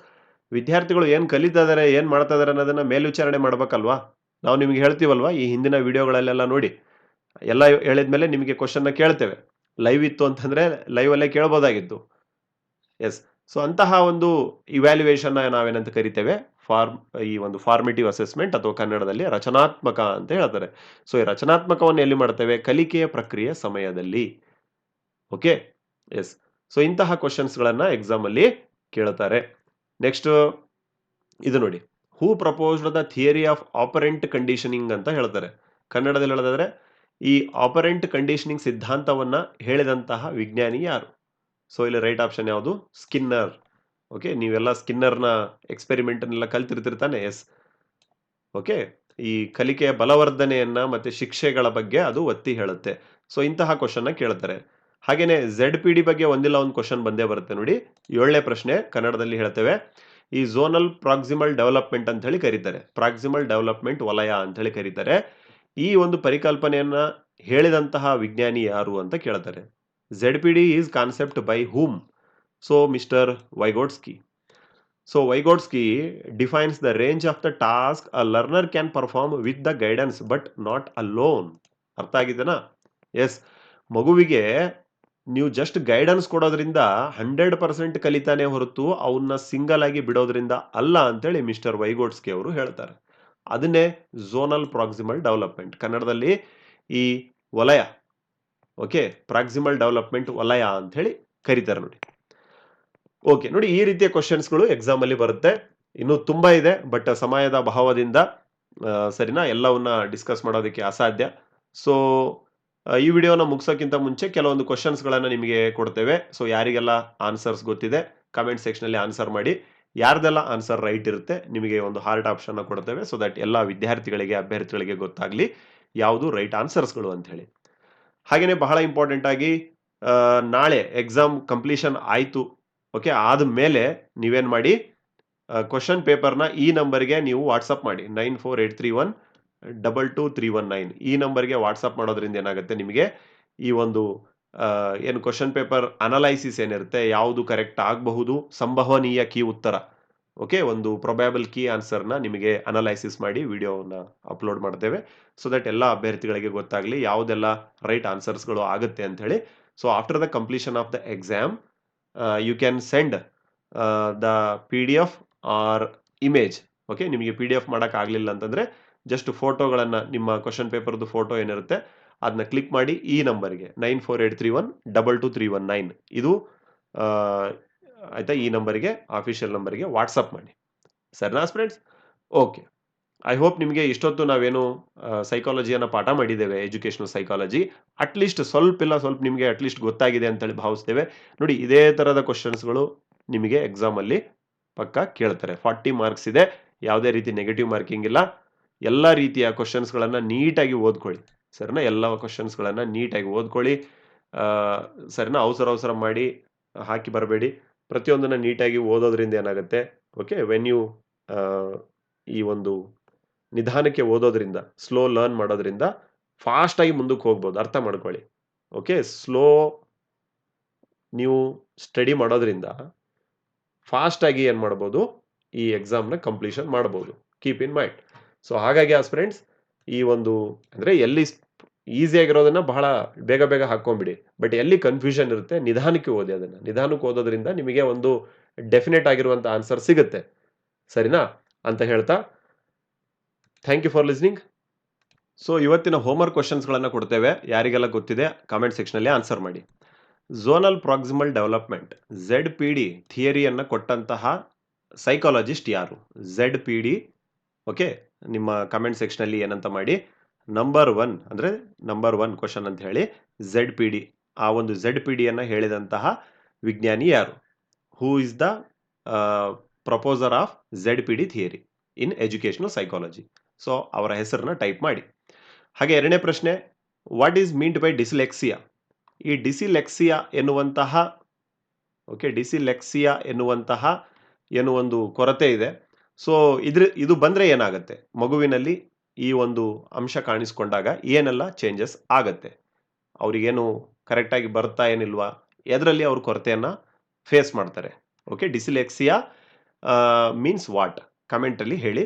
ವಿದ್ಯಾರ್ಥಿಗಳು ಏನು ಕಲಿತಾ ಇದಾರೆ, ಏನು ಮಾಡ್ತಾ ಇದಾರೆ ಅನ್ನೋದನ್ನ ಮೇಲ್ವಿಚಾರಣೆ ಮಾಡ್ಬೇಕಲ್ವಾ? ನಾವು ನಿಮ್ಗೆ ಹೇಳ್ತೀವಲ್ವಾ ಈ ಹಿಂದಿನ ವಿಡಿಯೋಗಳಲ್ಲೆಲ್ಲ ನೋಡಿ. ಎಲ್ಲ ಹೇಳಿದ್ಮೇಲೆ ನಿಮಗೆ ಕ್ವಶನ್ನ ಕೇಳ್ತೇವೆ. ಲೈವ್ ಇತ್ತು ಅಂತಂದ್ರೆ ಲೈವ್ ಅಲ್ಲೇ ಕೇಳ್ಬೋದಾಗಿತ್ತು. ಎಸ್ ಸೊ ಅಂತಹ ಒಂದು ಇವ್ಯಾಲ್ಯುವೇಷನ್ನ ನಾವೇನಂತ ಕರಿತೇವೆ? ಫಾರ್ಮ್ ಈ ಒಂದು ಫಾರ್ಮೇಟಿವ್ ಅಸೆಸ್ಮೆಂಟ್ ಅಥವಾ ಕನ್ನಡದಲ್ಲಿ ರಚನಾತ್ಮಕ ಅಂತ ಹೇಳ್ತಾರೆ. ಸೊ ಈ ರಚನಾತ್ಮಕವನ್ನು ಎಲ್ಲಿ ಮಾಡ್ತೇವೆ? ಕಲಿಕೆಯ ಪ್ರಕ್ರಿಯೆ ಸಮಯದಲ್ಲಿ. ಓಕೆ ಎಸ್ ಸೊ ಇಂತಹ ಕ್ವಶನ್ಸ್ಗಳನ್ನು ಎಕ್ಸಾಮ್ ಅಲ್ಲಿ ಕೇಳ್ತಾರೆ. ನೆಕ್ಸ್ಟ್ ಇದು ನೋಡಿ. Who proposed the theory of operant conditioning ಅಂತ ಹೇಳ್ತಾರೆ. ಕನ್ನಡದಲ್ಲಿ ಹೇಳೋದಾದ್ರೆ, ಈ ಆಪರೆಂಟ್ ಕಂಡೀಷನಿಂಗ್ ಸಿದ್ಧಾಂತವನ್ನ ಹೇಳಿದಂತಹ ವಿಜ್ಞಾನಿ ಯಾರು? ಸೊ ಇಲ್ಲಿ ರೈಟ್ ಆಪ್ಷನ್ ಯಾವುದು? ಸ್ಕಿನ್ನರ್ ಓಕೆ ನೀವೆಲ್ಲ ಸ್ಕಿನ್ನರ್ನ ಎಕ್ಸ್ಪೆರಿಮೆಂಟನ್ನೆಲ್ಲ ಕಲ್ತಿರ್ತಿರ್ತಾನೆ? ಎಸ್ ಓಕೆ ಈ ಕಲಿಕೆಯ ಬಲವರ್ಧನೆಯನ್ನ ಮತ್ತೆ ಶಿಕ್ಷೆಗಳ ಬಗ್ಗೆ ಅದು ಒತ್ತಿ ಹೇಳುತ್ತೆ. ಸೊ ಇಂತಹ ಕ್ವಶನ್ ಕೇಳ್ತಾರೆ. ಹಾಗೇನೆ ಝೆಡ್ ಪಿ ಡಿ ಬಗ್ಗೆ ಒಂದಿಲ್ಲ, ಒಂದು ಕ್ವಶನ್ ಬಂದೇ ಬರುತ್ತೆ ನೋಡಿ. ಏಳನೇ ಪ್ರಶ್ನೆ ಕನ್ನಡದಲ್ಲಿ ಹೇಳ್ತೇವೆ. ಈ ಝೋನಲ್ ಪ್ರಾಕ್ಸಿಮಲ್ ಡೆವಲಪ್ಮೆಂಟ್ ಅಂತ ಹೇಳಿ ಕರೀತಾರೆ. ಪ್ರಾಕ್ಸಿಮಲ್ ಡೆವಲಪ್ಮೆಂಟ್ ವಲಯ ಅಂತ ಹೇಳಿ ಕರೀತಾರೆ. ಈ ಒಂದು ಪರಿಕಲ್ಪನೆಯನ್ನ ಹೇಳಿದಂತಹ ವಿಜ್ಞಾನಿ ಯಾರು ಅಂತ ಕೇಳ್ತಾರೆ. Z P D is concept by whom so mister Vygotsky. So the defines the range of the task can learner can the guidance not alone ಅರ್ಥ ಆಗಿದೆನಾ? ಎಸ್ ಮಗುವಿಗೆ ನೀವು ಜಸ್ಟ್ ಗೈಡೆನ್ಸ್ ಕೊಡೋದ್ರಿಂದ ಹಂಡ್ರೆಡ್ ಪರ್ಸೆಂಟ್ ಕಲಿತಾನೆ ಹೊರತು ಅವನ್ನ ಸಿಂಗಲ್ ಆಗಿ ಬಿಡೋದ್ರಿಂದ ಅಲ್ಲ ಅಂತೇಳಿ ಮಿಸ್ಟರ್ ವೈಗೋಡ್ಸ್ಕಿ ಅವರು ಹೇಳ್ತಾರೆ. ಅದನ್ನೇ ಝೋನಲ್ ಪ್ರಾಕ್ಸಿಮಲ್ ಡೆವಲಪ್ಮೆಂಟ್ ಕನ್ನಡದಲ್ಲಿ ಈ ವಲಯ. ಓಕೆ ಪ್ರಾಕ್ಸಿಮಲ್ ಡೆವಲಪ್ಮೆಂಟ್ ವಲಯ ಅಂತ ಹೇಳಿ ಕರೀತಾರೆ ನೋಡಿ. ಓಕೆ ನೋಡಿ ಈ ರೀತಿಯ ಕ್ವಶನ್ಸ್ಗಳು ಎಕ್ಸಾಮ್ ಅಲ್ಲಿ ಬರುತ್ತೆ. ಇನ್ನು ತುಂಬಾ ಇದೆ ಬಟ್ ಸಮಯದ ಅಭಾವದಿಂದ ಆ, ಸರಿನಾ? ಎಲ್ಲವನ್ನ ಡಿಸ್ಕಸ್ ಮಾಡೋದಕ್ಕೆ ಅಸಾಧ್ಯ. ಸೊ ಈ ವಿಡಿಯೋನ ಮುಗಿಸೋಕ್ಕಿಂತ ಮುಂಚೆ ಕೆಲವೊಂದು ಕ್ವಶನ್ಸ್ಗಳನ್ನು ನಿಮಗೆ ಕೊಡ್ತೇವೆ. ಸೊ ಯಾರಿಗೆಲ್ಲ ಆನ್ಸರ್ಸ್ ಗೊತ್ತಿದೆ ಕಮೆಂಟ್ ಸೆಕ್ಷನಲ್ಲಿ ಆನ್ಸರ್ ಮಾಡಿ. ಯಾರ್ದೆಲ್ಲ ಆನ್ಸರ್ ರೈಟ್ ಇರುತ್ತೆ ನಿಮಗೆ ಒಂದು ಹಾರ್ಟ್ ಆಪ್ಷನ್ ಕೊಡ್ತೇವೆ. ಸೊ ದಟ್ ಎಲ್ಲ ವಿದ್ಯಾರ್ಥಿಗಳಿಗೆ ಅಭ್ಯರ್ಥಿಗಳಿಗೆ ಗೊತ್ತಾಗ್ಲಿ. ಯಾವುದು ರೈಟ್ ಆನ್ಸರ್ಸ್ಗಳು ಅಂತ ಹೇಳಿ ಹಾಗೇನೆ ಬಹಳ ಇಂಪಾರ್ಟೆಂಟ್ ಆಗಿ ನಾಳೆ ಎಕ್ಸಾಮ್ ಕಂಪ್ಲೀಷನ್ ಆಯಿತು ಓಕೆ ಆದ ಮೇಲೆ ನೀವೇನು ಮಾಡಿ ಕ್ವಶನ್ ಪೇಪರ್ನ ಈ ನಂಬರ್ಗೆ ನೀವು ವಾಟ್ಸಪ್ ಮಾಡಿ nine four eight three one double two three one nine ಈ ನಂಬರ್ಗೆ ವಾಟ್ಸಪ್ ಮಾಡೋದ್ರಿಂದ ಏನಾಗುತ್ತೆ ನಿಮಗೆ, ಈ ಒಂದು ಏನು ಕ್ವಶನ್ ಪೇಪರ್ ಅನಲೈಸಿಸ್ ಏನಿರುತ್ತೆ, ಯಾವುದು ಕರೆಕ್ಟ್ ಆಗಬಹುದು, ಸಂಭವನೀಯ ಕೀ ಉತ್ತರ. ಓಕೆ, ಒಂದು ಪ್ರೊಬ್ಯಾಬಲ್ ಕೀ ಆನ್ಸರ್ನ ನಿಮಗೆ ಅನಲೈಸಿಸ್ ಮಾಡಿ ವಿಡಿಯೋನ ಅಪ್ಲೋಡ್ ಮಾಡ್ತೇವೆ. ಸೊ ದಟ್ ಎಲ್ಲ ಅಭ್ಯರ್ಥಿಗಳಿಗೆ ಗೊತ್ತಾಗಲಿ, ಯಾವುದೆಲ್ಲ ರೈಟ್ ಆನ್ಸರ್ಸ್ಗಳು ಆಗುತ್ತೆ ಅಂತ ಹೇಳಿ. So after the completion of the exam you can send the P D F or image okay ನಿಮಗೆ ಪಿ ಡಿ ಎಫ್ ಮಾಡೋಕ್ಕಾಗಲಿಲ್ಲ ಅಂತಂದರೆ ಜಸ್ಟ್ ಫೋಟೋಗಳನ್ನು ನಿಮ್ಮ ಕ್ವಶನ್ ಪೇಪರ್ದು ಫೋಟೋ ಏನಿರುತ್ತೆ ಅದನ್ನ ಕ್ಲಿಕ್ ಮಾಡಿ ಈ ನಂಬರ್ಗೆ nine four eight three one double two three one nine ಇದು ಆಯ್ತಾ? ಈ ನಂಬರ್ಗೆ ಆಫಿಷಿಯಲ್ ನಂಬರ್ಗೆ ವಾಟ್ಸಪ್ ಮಾಡಿ. ಸರಿನಾ ಫ್ರೆಂಡ್ಸ್ ಓಕೆ ಐ ಹೋಪ್ ನಿಮಗೆ ಇಷ್ಟೊತ್ತು ನಾವೇನು ಸೈಕಾಲಜಿಯನ್ನು ಪಾಠ ಮಾಡಿದ್ದೇವೆ ಎಜುಕೇಷನಲ್ ಸೈಕಾಲಜಿ ಅಟ್ಲೀಸ್ಟ್ ಸ್ವಲ್ಪ ಇಲ್ಲ, ಸ್ವಲ್ಪ ನಿಮಗೆ ಅಟ್ಲೀಸ್ಟ್ ಗೊತ್ತಾಗಿದೆ ಅಂತೇಳಿ ಭಾವಿಸ್ತೇವೆ. ನೋಡಿ, ಇದೇ ಥರದ ಕ್ವಶನ್ಸ್ಗಳು ನಿಮಗೆ ಎಕ್ಸಾಮಲ್ಲಿ ಪಕ್ಕ ಕೇಳ್ತಾರೆ. ಫಾರ್ಟಿ ಮಾರ್ಕ್ಸ್ ಇದೆ, ಯಾವುದೇ ರೀತಿ ನೆಗೆಟಿವ್ ಮಾರ್ಕಿಂಗ್ ಇಲ್ಲ. ಎಲ್ಲ ರೀತಿಯ ಕ್ವಶನ್ಸ್ಗಳನ್ನು ನೀಟಾಗಿ ಓದ್ಕೊಳ್ಳಿ. ಸರಿನಾ, ಎಲ್ಲ ಕ್ವಶನ್ಸ್ಗಳನ್ನು ನೀಟಾಗಿ ಓದ್ಕೊಳ್ಳಿ. ಸರಿನಾ, ಅವಸರ ಅವಸರ ಮಾಡಿ ಹಾಕಿ ಬರಬೇಡಿ. ಪ್ರತಿಯೊಂದನ್ನು ನೀಟಾಗಿ ಓದೋದ್ರಿಂದ ಏನಾಗುತ್ತೆ? ಓಕೆ ವೆನ್ ಯು ಈ ಒಂದು ನಿಧಾನಕ್ಕೆ ಓದೋದ್ರಿಂದ ಸ್ಲೋ ಲರ್ನ್ ಮಾಡೋದ್ರಿಂದ ಫಾಸ್ಟಾಗಿ ಮುಂದಕ್ಕೆ ಹೋಗ್ಬೋದು. ಅರ್ಥ ಮಾಡ್ಕೊಳ್ಳಿ. ಓಕೆ ಸ್ಲೋ ನೀವು ಸ್ಟಡಿ ಮಾಡೋದ್ರಿಂದ ಫಾಸ್ಟಾಗಿ ಏನು ಮಾಡ್ಬೋದು? ಈ ಎಕ್ಸಾಮ್ನ ಕಂಪ್ಲೀಷನ್ ಮಾಡ್ಬೋದು. ಕೀಪ್ ಇನ್ ಮೈಂಡ್ ಸೊ ಹಾಗಾಗಿ ಆ ಫ್ರೆಂಡ್ಸ್ ಈ ಒಂದು, ಅಂದರೆ ಎಲ್ಲಿ ಈಸಿ ಆಗಿರೋದನ್ನ ಬಹಳ ಬೇಗ ಬೇಗ ಹಾಕ್ಕೊಂಬಿಡಿ. ಬಟ್ ಎಲ್ಲಿ ಕನ್ಫ್ಯೂಷನ್ ಇರುತ್ತೆ, ನಿಧಾನಕ್ಕೆ ಓದಿ ಅದನ್ನು. ನಿಧಾನಕ್ಕೆ ಓದೋದ್ರಿಂದ ನಿಮಗೆ ಒಂದು ಡೆಫಿನೆಟ್ ಆಗಿರುವಂಥ ಆನ್ಸರ್ ಸಿಗುತ್ತೆ. ಸರಿನಾ? ಅಂತ ಹೇಳ್ತಾ thank you for listening so ಇವತ್ತಿನ ಹೋಮ್ವರ್ಕ್ ಕ್ವಶನ್ಸ್ಗಳನ್ನು ಕೊಡ್ತೇವೆ. ಯಾರಿಗೆಲ್ಲ ಗೊತ್ತಿದೆ ಕಾಮೆಂಟ್ ಸೆಕ್ಷನಲ್ಲಿ ಆನ್ಸರ್ ಮಾಡಿ. Zonal proximal development Z P D ಥಿಯರಿಯನ್ನು ಕೊಟ್ಟಂತಹ ಸೈಕಾಲಜಿಸ್ಟ್ ಯಾರು? ಝೆಡ್ ಪಿ ಡಿ ಓಕೆ ನಿಮ್ಮ ಕಮೆಂಟ್ ಸೆಕ್ಷನಲ್ಲಿ ಏನಂತ ಮಾಡಿ. ನಂಬರ್ ಒನ್ ಅಂದರೆ ನಂಬರ್ ಒನ್ ಕ್ವಶನ್ ಅಂತ ಹೇಳಿ ಝೆಡ್ ಪಿ ಡಿ ಆ ಒಂದು ಝೆಡ್ ಪಿ ಡಿಯನ್ನು ಹೇಳಿದಂತಹ ವಿಜ್ಞಾನಿ ಯಾರು? Who is the proposer of Z P D theory in educational psychology so ಅವರ ಹೆಸರನ್ನ ಟೈಪ್ ಮಾಡಿ. ಹಾಗೆ ಎರಡನೇ ಪ್ರಶ್ನೆ what is meant by dyslexia ಈ ಡಿಸಿಲೆಕ್ಸಿಯಾ ಎನ್ನುವಂತಹ ಓಕೆ ಡಿಸಿಲೆಕ್ಸಿಯಾ ಎನ್ನುವಂತಹ ಏನು ಒಂದು ಕೊರತೆ ಇದೆ. ಸೊ ಇದ್ರ, ಇದು ಬಂದರೆ ಏನಾಗುತ್ತೆ? ಮಗುವಿನಲ್ಲಿ ಈ ಒಂದು ಅಂಶ ಕಾಣಿಸ್ಕೊಂಡಾಗ ಏನೆಲ್ಲ ಚೇಂಜಸ್ ಆಗತ್ತೆ? ಅವರಿಗೇನು ಕರೆಕ್ಟಾಗಿ ಬರ್ತಾ ಏನಿಲ್ವಾ? ಎದರಲ್ಲಿ ಅವ್ರ ಕೊರತೆಯನ್ನು ಫೇಸ್ ಮಾಡ್ತಾರೆ. ಓಕೆ ಡಿಸಿಲೆಕ್ಸಿಯಾ ಮೀನ್ಸ್ ವಾಟ್ ಕಮೆಂಟಲ್ಲಿ ಹೇಳಿ.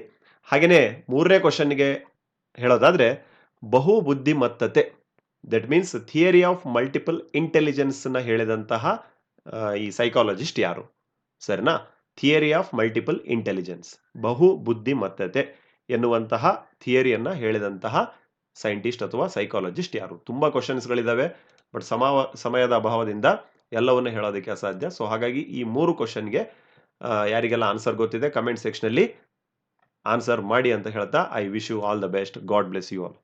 ಹಾಗೆಯೇ ಮೂರನೇ ಕ್ವಶನ್ಗೆ ಹೇಳೋದಾದರೆ ಬಹು ಬುದ್ಧಿಮತ್ತತೆ that means theory of multiple ಇಂಟೆಲಿಜೆನ್ಸ್ನ ಹೇಳಿದಂತಹ ಈ ಸೈಕಾಲಜಿಸ್ಟ್ ಯಾರು? ಸರಿನಾ? ಥಿಯರಿ ಆಫ್ ಮಲ್ಟಿಪಲ್ ಇಂಟೆಲಿಜೆನ್ಸ್ ಬಹು ಬುದ್ಧಿಮತ್ತತೆ ಎನ್ನುವಂತಹ ಥಿಯರಿಯನ್ನು ಹೇಳಿದಂತಹ ಸೈಂಟಿಸ್ಟ್ ಅಥವಾ ಸೈಕಾಲಜಿಸ್ಟ್ ಯಾರು? ತುಂಬ ಕ್ವಶನ್ಸ್ಗಳಿದ್ದಾವೆ ಬಟ್ ಸಮಯದ ಅಭಾವದಿಂದ ಎಲ್ಲವನ್ನು ಹೇಳೋದಕ್ಕೆ ಅಸಾಧ್ಯ. ಸೊ ಹಾಗಾಗಿ ಈ ಮೂರು ಕ್ವಶನ್ಗೆ ಯಾರಿಗೆಲ್ಲ ಆನ್ಸರ್ ಗೊತ್ತಿದೆ, ಕಮೆಂಟ್ ಸೆಕ್ಷನಲ್ಲಿ ಆನ್ಸರ್ ಮಾಡಿ ಅಂತ ಹೇಳ್ತಾ I wish you all the best God bless you all